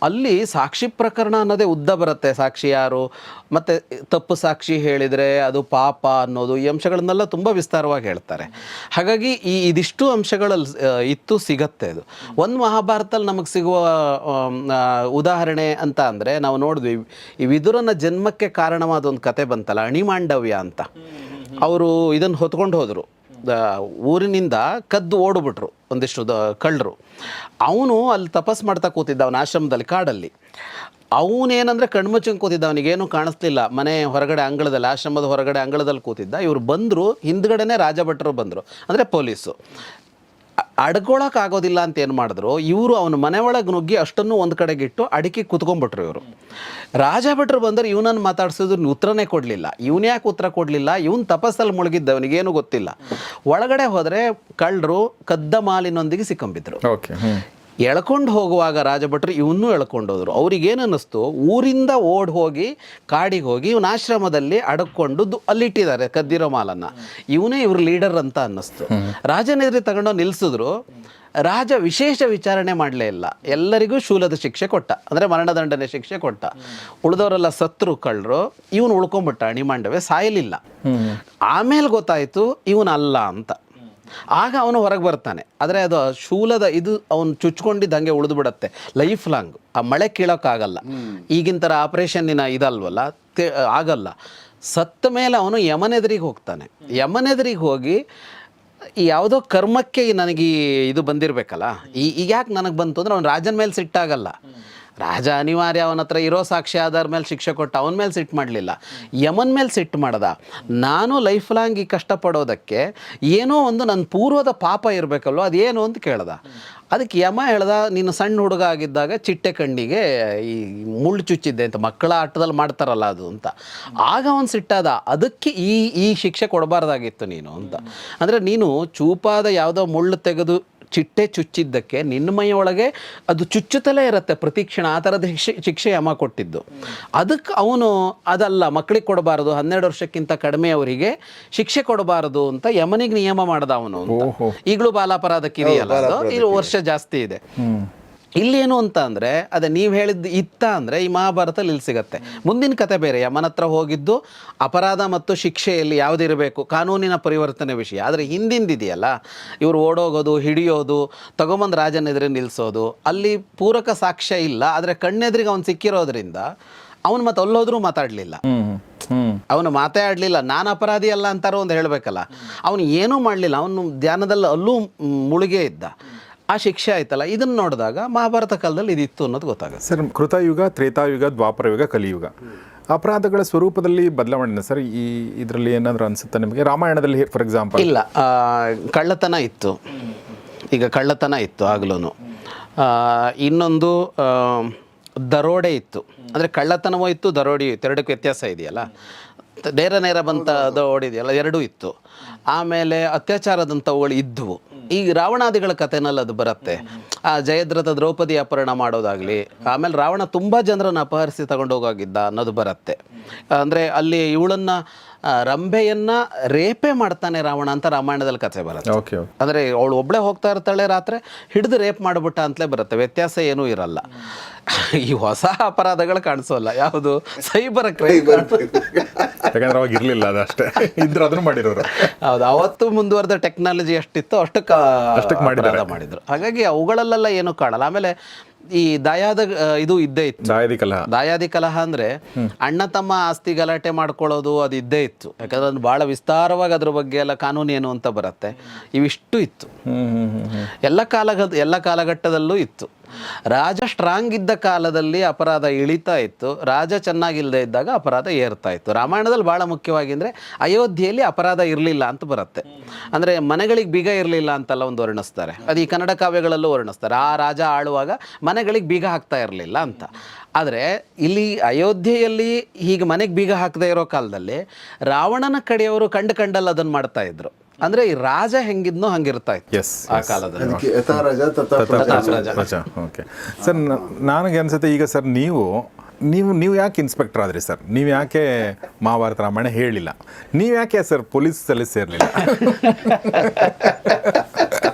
ಅಲ್ಲಿ ಸಾಕ್ಷಿ ಪ್ರಕರಣ ಅನ್ನೋದೇ ಉದ್ದ ಬರುತ್ತೆ. ಸಾಕ್ಷಿ ಯಾರು? ಮತ್ತು ತಪ್ಪು ಸಾಕ್ಷಿ ಹೇಳಿದರೆ ಅದು ಪಾಪ ಅನ್ನೋದು ಈ ಅಂಶಗಳನ್ನೆಲ್ಲ ತುಂಬ ವಿಸ್ತಾರವಾಗಿ ಹೇಳ್ತಾರೆ. ಹಾಗಾಗಿ ಈ ಇದಿಷ್ಟು ಅಂಶಗಳಲ್ಲಿ ಇತ್ತು ಸಿಗತ್ತೆ ಅದು. ಒಂದು ಮಹಾಭಾರತದಲ್ಲಿ ನಮಗೆ ಸಿಗುವ ಉದಾಹರಣೆ ಅಂತ ಅಂದರೆ ನಾವು ನೋಡಿದ್ವಿ ಈ ವಿದುರನ ಜನ್ಮಕ್ಕೆ ಕಾರಣವಾದ ಒಂದು ಕತೆ ಬಂತಲ್ಲ ಅಣಿಮಾಂಡವ್ಯ ಅಂತ. ಅವರು ಇದನ್ನು ಹೊತ್ಕೊಂಡು ಹೋದರು. ಊರಿನಿಂದ ಕದ್ದು ಓಡ್ಬಿಟ್ರು, ಒಂದಿಷ್ಟು ದ ಕಳ್ಳರು. ಅವನು ಅಲ್ಲಿ ತಪಸ್ ಮಾಡ್ತಾ ಕೂತಿದ್ದ ಅವನ ಆಶ್ರಮದಲ್ಲಿ ಕಾಡಲ್ಲಿ. ಅವನೇನಂದ್ರೆ ಕಣ್ಮುಚ್ಚಂಗೆ ಕೂತಿದ್ದ ಅವನಿಗೇನು ಕಾಣಿಸ್ತಿಲ್ಲ ಮನೆ ಹೊರಗಡೆ ಅಂಗಳದಲ್ಲಿ, ಆಶ್ರಮದ ಹೊರಗಡೆ ಅಂಗಳದಲ್ಲಿ ಕೂತಿದ್ದ. ಇವರು ಬಂದರು, ಹಿಂದ್ಗಡೆನೇ ರಾಜಭಟ್ರು ಬಂದರು. ಅಂದರೆ ಪೊಲೀಸು. ಅಡ್ಕೊಳಕ್ ಆಗೋದಿಲ್ಲ ಅಂತ ಏನು ಮಾಡಿದ್ರು, ಇವರು ಅವನ ಮನೆ ಒಳಗೆ ನುಗ್ಗಿ ಅಷ್ಟನ್ನು ಒಂದು ಕಡೆಗಿಟ್ಟು ಅಡಿಕೆ ಕುತ್ಕೊಂಡ್ಬಿಟ್ರು ಇವರು. ರಾಜ ಭಟ್ರು ಬಂದರೆ ಇವನನ್ನು ಮಾತಾಡ್ಸಿದ್ರು ಉತ್ತರನೇ ಕೊಡಲಿಲ್ಲ. ಇವನ್ ಯಾಕೆ ಉತ್ತರ ಕೊಡಲಿಲ್ಲ? ಇವನ್ ತಪಸ್ಸಲ್ಲಿ ಮುಳುಗಿದ್ದ ಅವನಿಗೇನು ಗೊತ್ತಿಲ್ಲ. ಒಳಗಡೆ ಹೋದರೆ ಕಳ್ಳರು ಕದ್ದ ಮಾಲಿನೊಂದಿಗೆ ಸಿಕ್ಕಂಬಿದ್ರು ಎಳ್ಕೊಂಡು ಹೋಗುವಾಗ ರಾಜಭಟ್ರು ಇವನ್ನೂ ಎಳ್ಕೊಂಡು ಹೋದರು. ಅವ್ರಿಗೇನು ಅನ್ನಿಸ್ತು ಊರಿಂದ ಓಡ್ ಹೋಗಿ ಕಾಡಿಗೆ ಹೋಗಿ ಇವನ ಆಶ್ರಮದಲ್ಲಿ ಅಡಕೊಂಡು ಅಲ್ಲಿಟ್ಟಿದ್ದಾರೆ ಕದ್ದಿರೋ ಮಾಲನ್ನ. ಇವನೇ ಇವ್ರ ಲೀಡರ್ ಅಂತ ಅನ್ನಿಸ್ತು. ರಾಜನ ಎದುರು ತಗೊಂಡು ನಿಲ್ಸಿದ್ರು. ರಾಜ ವಿಶೇಷ ವಿಚಾರಣೆ ಮಾಡಲೇ ಇಲ್ಲ. ಎಲ್ಲರಿಗೂ ಶೂಲದ ಶಿಕ್ಷೆ ಕೊಟ್ಟ. ಅಂದರೆ ಮರಣದಂಡನೆ ಶಿಕ್ಷೆ ಕೊಟ್ಟ. ಉಳಿದವರೆಲ್ಲ ಸತ್ರು ಕಳ್ಳರು ಇವನು ಉಳ್ಕೊಂಬಿಟ್ಟ. ಅಣಿಮಾಂಡವೇ ಸಾಯಲಿಲ್ಲ. ಆಮೇಲೆ ಗೊತ್ತಾಯಿತು ಇವನಲ್ಲ ಅಲ್ಲ ಅಂತ. ಆಗ ಅವನು ಹೊರಗೆ ಬರ್ತಾನೆ. ಆದರೆ ಅದು ಶೂಲದ ಇದು ಅವನು ಚುಚ್ಕೊಂಡಿದ್ದು ಹಂಗೆ ಉಳಿದು ಬಿಡತ್ತೆ ಲೈಫ್ ಲಾಂಗ್ ಆ ಮಳೆ ಕೀಳೋಕ್ಕಾಗಲ್ಲ. ಈಗಿನ ಥರ ಆಪ್ರೇಷನ್ನಿನ ಇದಲ್ವಲ್ಲ? ಆಗಲ್ಲ. ಸತ್ತ ಮೇಲೆ ಅವನು ಯಮನೆದರಿಗೆ ಹೋಗ್ತಾನೆ. ಯಮನೆದರಿಗೆ ಹೋಗಿ ಯಾವುದೋ ಕರ್ಮಕ್ಕೆ ನನಗೆ ಇದು ಬಂದಿರಬೇಕಲ್ಲ? ಈ, ಈಗ ಯಾಕೆ ನನಗೆ ಬಂತು ಅಂದ್ರೆ ಅವ್ನು ರಾಜನ ಮೇಲೆ ಸಿಟ್ಟಾಗಲ್ಲ. ರಾಜ ಅನಿವಾರ್ಯ ಅವನ ಹತ್ರ ಇರೋ ಸಾಕ್ಷಿ ಆಧಾರ ಮೇಲೆ ಶಿಕ್ಷೆ ಕೊಟ್ಟ ಅವನ ಮೇಲೆ ಸಿಟ್ಟು ಮಾಡಲಿಲ್ಲ. ಯಮನ್ ಮೇಲೆ ಸಿಟ್ಟು ಮಾಡ್ದ. ನಾನು ಲೈಫ್ ಲಾಂಗ್ ಈ ಕಷ್ಟಪಡೋದಕ್ಕೆ ಏನೋ ಒಂದು ನನ್ನ ಪೂರ್ವದ ಪಾಪ ಇರಬೇಕಲ್ವ ಅದೇನು ಅಂತ ಕೇಳ್ದ. ಅದಕ್ಕೆ ಯಮ ಹೇಳ್ದ, ನೀನು ಸಣ್ಣ ಹುಡುಗ ಆಗಿದ್ದಾಗ ಚಿಟ್ಟೆ ಕಣ್ಣಿಗೆ ಈ ಮುಳ್ಳು ಚುಚ್ಚಿದ್ದೆ ಅಂತ ಮಕ್ಕಳ ಆಟದಲ್ಲಿ ಮಾಡ್ತಾರಲ್ಲ ಅದು ಅಂತ. ಆಗ ಅವನು ಸಿಟ್ಟಾದ. ಅದಕ್ಕೆ ಈ ಈ ಶಿಕ್ಷೆ ಕೊಡಬಾರ್ದಾಗಿತ್ತು ನೀನು ಅಂತ. ಅಂದರೆ ನೀನು ಚೂಪಾದ ಯಾವುದೋ ಮುಳ್ಳು ತೆಗೆದು ಚಿಟ್ಟೆ ಚುಚ್ಚಿದ್ದಕ್ಕೆ ನಿನ್ನ ಮೈಯೊಳಗೆ ಅದು ಚುಚ್ಚುತ್ತಲೇ ಇರುತ್ತೆ. ಪ್ರತಿಕ್ಷಣ ಆ ಥರದ ಶಿಕ್ಷೆ ಶಿಕ್ಷೆ ಯಮ ಕೊಟ್ಟಿದ್ದು. ಅದಕ್ಕೆ ಅವನು ಅದಲ್ಲ ಮಕ್ಕಳಿಗೆ ಕೊಡಬಾರದು ಹನ್ನೆರಡು ವರ್ಷಕ್ಕಿಂತ ಕಡಿಮೆ ಅವರಿಗೆ ಶಿಕ್ಷೆ ಕೊಡಬಾರದು ಅಂತ ಯಮನಿಗೆ ನಿಯಮ ಮಾಡ್ದ ಅವನು. ಈಗಲೂ ಬಾಲಾಪರಾಧಕ್ಕೆ ಇದೆಯಲ್ಲ ಅದು? ಇದು ವರ್ಷ ಜಾಸ್ತಿ ಇದೆ. ಇಲ್ಲೇನು ಅಂತ ಅಂದರೆ ಅದೇ ನೀವು ಹೇಳಿದ್ದು ಇತ್ತ ಅಂದರೆ ಈ ಮಹಾಭಾರತದಲ್ಲಿ ಇಲ್ಲಿ ಸಿಗತ್ತೆ. ಮುಂದಿನ ಕತೆ ಬೇರೆ ಯಮನ ಹತ್ರ ಹೋಗಿದ್ದು ಅಪರಾಧ ಮತ್ತು ಶಿಕ್ಷೆಯಲ್ಲಿ ಯಾವುದಿರಬೇಕು ಕಾನೂನಿನ ಪರಿವರ್ತನೆ ವಿಷಯ. ಆದರೆ ಹಿಂದಿಂದಿದೆಯಲ್ಲ ಇವರು ಓಡೋಗೋದು ಹಿಡಿಯೋದು ತಗೊಂಬಂದು ರಾಜನ ಎದುರು ನಿಲ್ಲಿಸೋದು ಅಲ್ಲಿ ಪೂರಕ ಸಾಕ್ಷ್ಯ ಇಲ್ಲ ಆದರೆ ಕಣ್ಣೆದ್ರಿಗೆ ಅವ್ನು ಸಿಕ್ಕಿರೋದ್ರಿಂದ ಅವನು ಮತ್ತೆ ಅಲ್ಲೋದ್ರೂ ಮಾತಾಡಲಿಲ್ಲ. ಅವನು ಮಾತೇ ಆಡಲಿಲ್ಲ ನಾನು ಅಪರಾಧಿ ಅಲ್ಲ ಅಂತಾರೋ ಒಂದು ಹೇಳಬೇಕಲ್ಲ. ಅವನು ಏನೂ ಮಾಡಲಿಲ್ಲ ಅವನು ಧ್ಯಾನದಲ್ಲಿ ಅಲ್ಲೂ ಮುಳುಗೇ ಇದ್ದ. ಆ ಶಿಕ್ಷೆ ಆಯ್ತಲ್ಲ ಇದನ್ನು ನೋಡಿದಾಗ ಮಹಾಭಾರತ ಕಾಲದಲ್ಲಿ ಇದಿತ್ತು ಅನ್ನೋದು ಗೊತ್ತಾಗುತ್ತೆ. ಸರ್ ಕೃತಯುಗ ತ್ರೇತಾಯುಗ ದ್ವಾಪರಯುಗ ಕಲಿಯುಗ. ಅಪರಾಧಗಳ ಸ್ವರೂಪದಲ್ಲಿ ಬದಲಾವಣೆ ಸರ್ ಈ ಇದರಲ್ಲಿ ಏನಾದರೂ ಅನಿಸುತ್ತೆ ನಿಮಗೆ? ರಾಮಾಯಣದಲ್ಲಿ ಫಾರ್ ಎಕ್ಸಾಂಪಲ್. ಇಲ್ಲ ಕಳ್ಳತನ ಇತ್ತು. ಈಗ ಕಳ್ಳತನ ಇತ್ತು ಆಗ್ಲೂ ಇನ್ನೊಂದು ದರೋಡೆ ಇತ್ತು. ಅಂದರೆ ಕಳ್ಳತನವೂ ಇತ್ತು ದರೋಡೆಯೂ ಇತ್ತು. ಎರಡಕ್ಕೂ ವ್ಯತ್ಯಾಸ ಇದೆಯಲ್ಲ? ನೇರ ನೇರ ಬಂತ ದರೋಡೆ ಇದೆಯಲ್ಲ ಎರಡೂ ಇತ್ತು. ಆಮೇಲೆ ಅತ್ಯಾಚಾರದಂಥವುಗಳು ಇದ್ದುವು ಈ ರಾವಣಾದಿಗಳ ಕಥೆನಲ್ಲಿ ಅದು ಬರುತ್ತೆ. ಆ ಜಯದ್ರಥ ದ್ರೌಪದಿ ಅಪಹರಣ ಮಾಡೋದಾಗಲಿ, ಆಮೇಲೆ ರಾವಣ ತುಂಬ ಜನರನ್ನು ಅಪಹರಿಸಿ ತಗೊಂಡೋಗಾಗಿದ್ದ ಅನ್ನೋದು ಬರುತ್ತೆ. ಅಂದರೆ ಅಲ್ಲಿ ಇವಳನ್ನ ರಂಭೆಯನ್ನ ರೇಪೆ ಮಾಡ್ತಾನೆ ರಾವಣ ಅಂತ ರಾಮಾಯಣದಲ್ಲಿ ಕಥೆ ಬರುತ್ತೆ. ಓಕೆ ಓಕೆ ಅಂದರೆ ಅವಳು ಒಬ್ಬಳೇ ಹೋಗ್ತಾ ಇರ್ತಾಳೆ ರಾತ್ರಿ ಹಿಡಿದು ರೇಪ್ ಮಾಡಿಬಿಟ್ಟ ಅಂತಲೇ ಬರುತ್ತೆ ವ್ಯತ್ಯಾಸ ಏನೂ ಇರಲ್ಲ. ಈ ಹೊಸ ಅಪರಾಧಗಳು ಕಾಣಿಸೋಲ್ಲ ಯಾವುದು? ಸೈಬರ್ ಕ್ರೈಮ್ ಯಾಕಂದ್ರೆ ಅವಾಗ ಇರಲಿಲ್ಲ ಅದಷ್ಟೇ ಇದ್ರೆ ಅದನ್ನು ಮಾಡಿರೋರು. ಹೌದು ಅವತ್ತು ಮುಂದುವರೆದ ಟೆಕ್ನಾಲಜಿ ಎಷ್ಟಿತ್ತು ಅಷ್ಟಕ್ಕೆ ಅಷ್ಟಕ್ಕೆ ಮಾಡಿದ್ರು. ಹಾಗಾಗಿ ಅವುಗಳಲ್ಲೆಲ್ಲ ಏನೂ ಕಾಣಲ್ಲ. ಆಮೇಲೆ ಈ ದಯಾದ ಇದು ಇದ್ದೇ ಇತ್ತು. ದಯಾದಿ ಕಲಹ. ದಾಯಾದಿ ಕಲಹ ಅಂದ್ರೆ ಅಣ್ಣ ತಮ್ಮ ಆಸ್ತಿ ಗಲಾಟೆ ಮಾಡ್ಕೊಳ್ಳೋದು ಅದು ಇದ್ದೇ ಇತ್ತು. ಯಾಕಂದ್ರೆ ಅದು ಬಹಳ ವಿಸ್ತಾರವಾಗಿ ಅದ್ರ ಬಗ್ಗೆ ಎಲ್ಲ ಕಾನೂನು ಏನು ಅಂತ ಬರುತ್ತೆ. ಇವಿಷ್ಟು ಇತ್ತು. ಎಲ್ಲ ಕಾಲ ಎಲ್ಲ ಕಾಲಘಟ್ಟದಲ್ಲೂ ಇತ್ತು. ರಾಜ ಸ್ಟ್ರಾಂಗ್ ಇದ್ದ ಕಾಲದಲ್ಲಿ ಅಪರಾಧ ಇಳಿತಾ ಇತ್ತು. ರಾಜ ಚೆನ್ನಾಗಿಲ್ಲದೆ ಇದ್ದಾಗ ಅಪರಾಧ ಏರ್ತಾ ಇತ್ತು. ರಾಮಾಯಣದಲ್ಲಿ ಭಾಳ ಮುಖ್ಯವಾಗಿ ಅಂದರೆ ಅಯೋಧ್ಯೆಯಲ್ಲಿ ಅಪರಾಧ ಇರಲಿಲ್ಲ ಅಂತ ಬರುತ್ತೆ. ಅಂದರೆ ಮನೆಗಳಿಗೆ ಬೀಗ ಇರಲಿಲ್ಲ ಅಂತೆಲ್ಲ ಒಂದು ವರ್ಣಿಸ್ತಾರೆ. ಅದು ಈ ಕನ್ನಡ ಕಾವ್ಯಗಳಲ್ಲೂ ವರ್ಣಿಸ್ತಾರೆ. ಆ ರಾಜ ಆಳುವಾಗ ಮನೆಗಳಿಗೆ ಬೀಗ ಹಾಕ್ತಾ ಇರಲಿಲ್ಲ ಅಂತ. ಆದರೆ ಇಲ್ಲಿ ಅಯೋಧ್ಯೆಯಲ್ಲಿ ಹೀಗೆ ಮನೆಗೆ ಬೀಗ ಹಾಕದೇ ಇರೋ ಕಾಲದಲ್ಲಿ ರಾವಣನ ಕಡೆಯವರು ಕಂಡು ಕಂಡಲ್ಲಿ ಅದನ್ನು ಮಾಡ್ತಾ ಇದ್ರು. ಅಂದರೆ ಈ ರಾಜ ಹೆಂಗಿದ್ನೋ ಹಂಗಿರ್ತಾ ಇತ್ತು ಎಸ್ ಆ ಕಾಲದಲ್ಲಿ. ಅದಕ್ಕೆ ಯಥಾ ರಾಜ ತಥಾ ಪ್ರಜಾ. ಓಕೆ ಸರ್ ನನಗೆ ಅನ್ಸುತ್ತೆ ಈಗ ಸರ್ ನೀವು ನೀವು ನೀವು ಯಾಕೆ ಇನ್ಸ್ಪೆಕ್ಟರ್ ಆದ್ರಿ ಸರ್ ನೀವು ಯಾಕೆ ಮಹಾಭಾರತ ರಾಮಾಯಣ ಹೇಳಿಲ್ಲ? ನೀವು ಯಾಕೆ ಸರ್ ಪೊಲೀಸಲ್ಲಿ ಸೇರಲಿಲ್ಲ?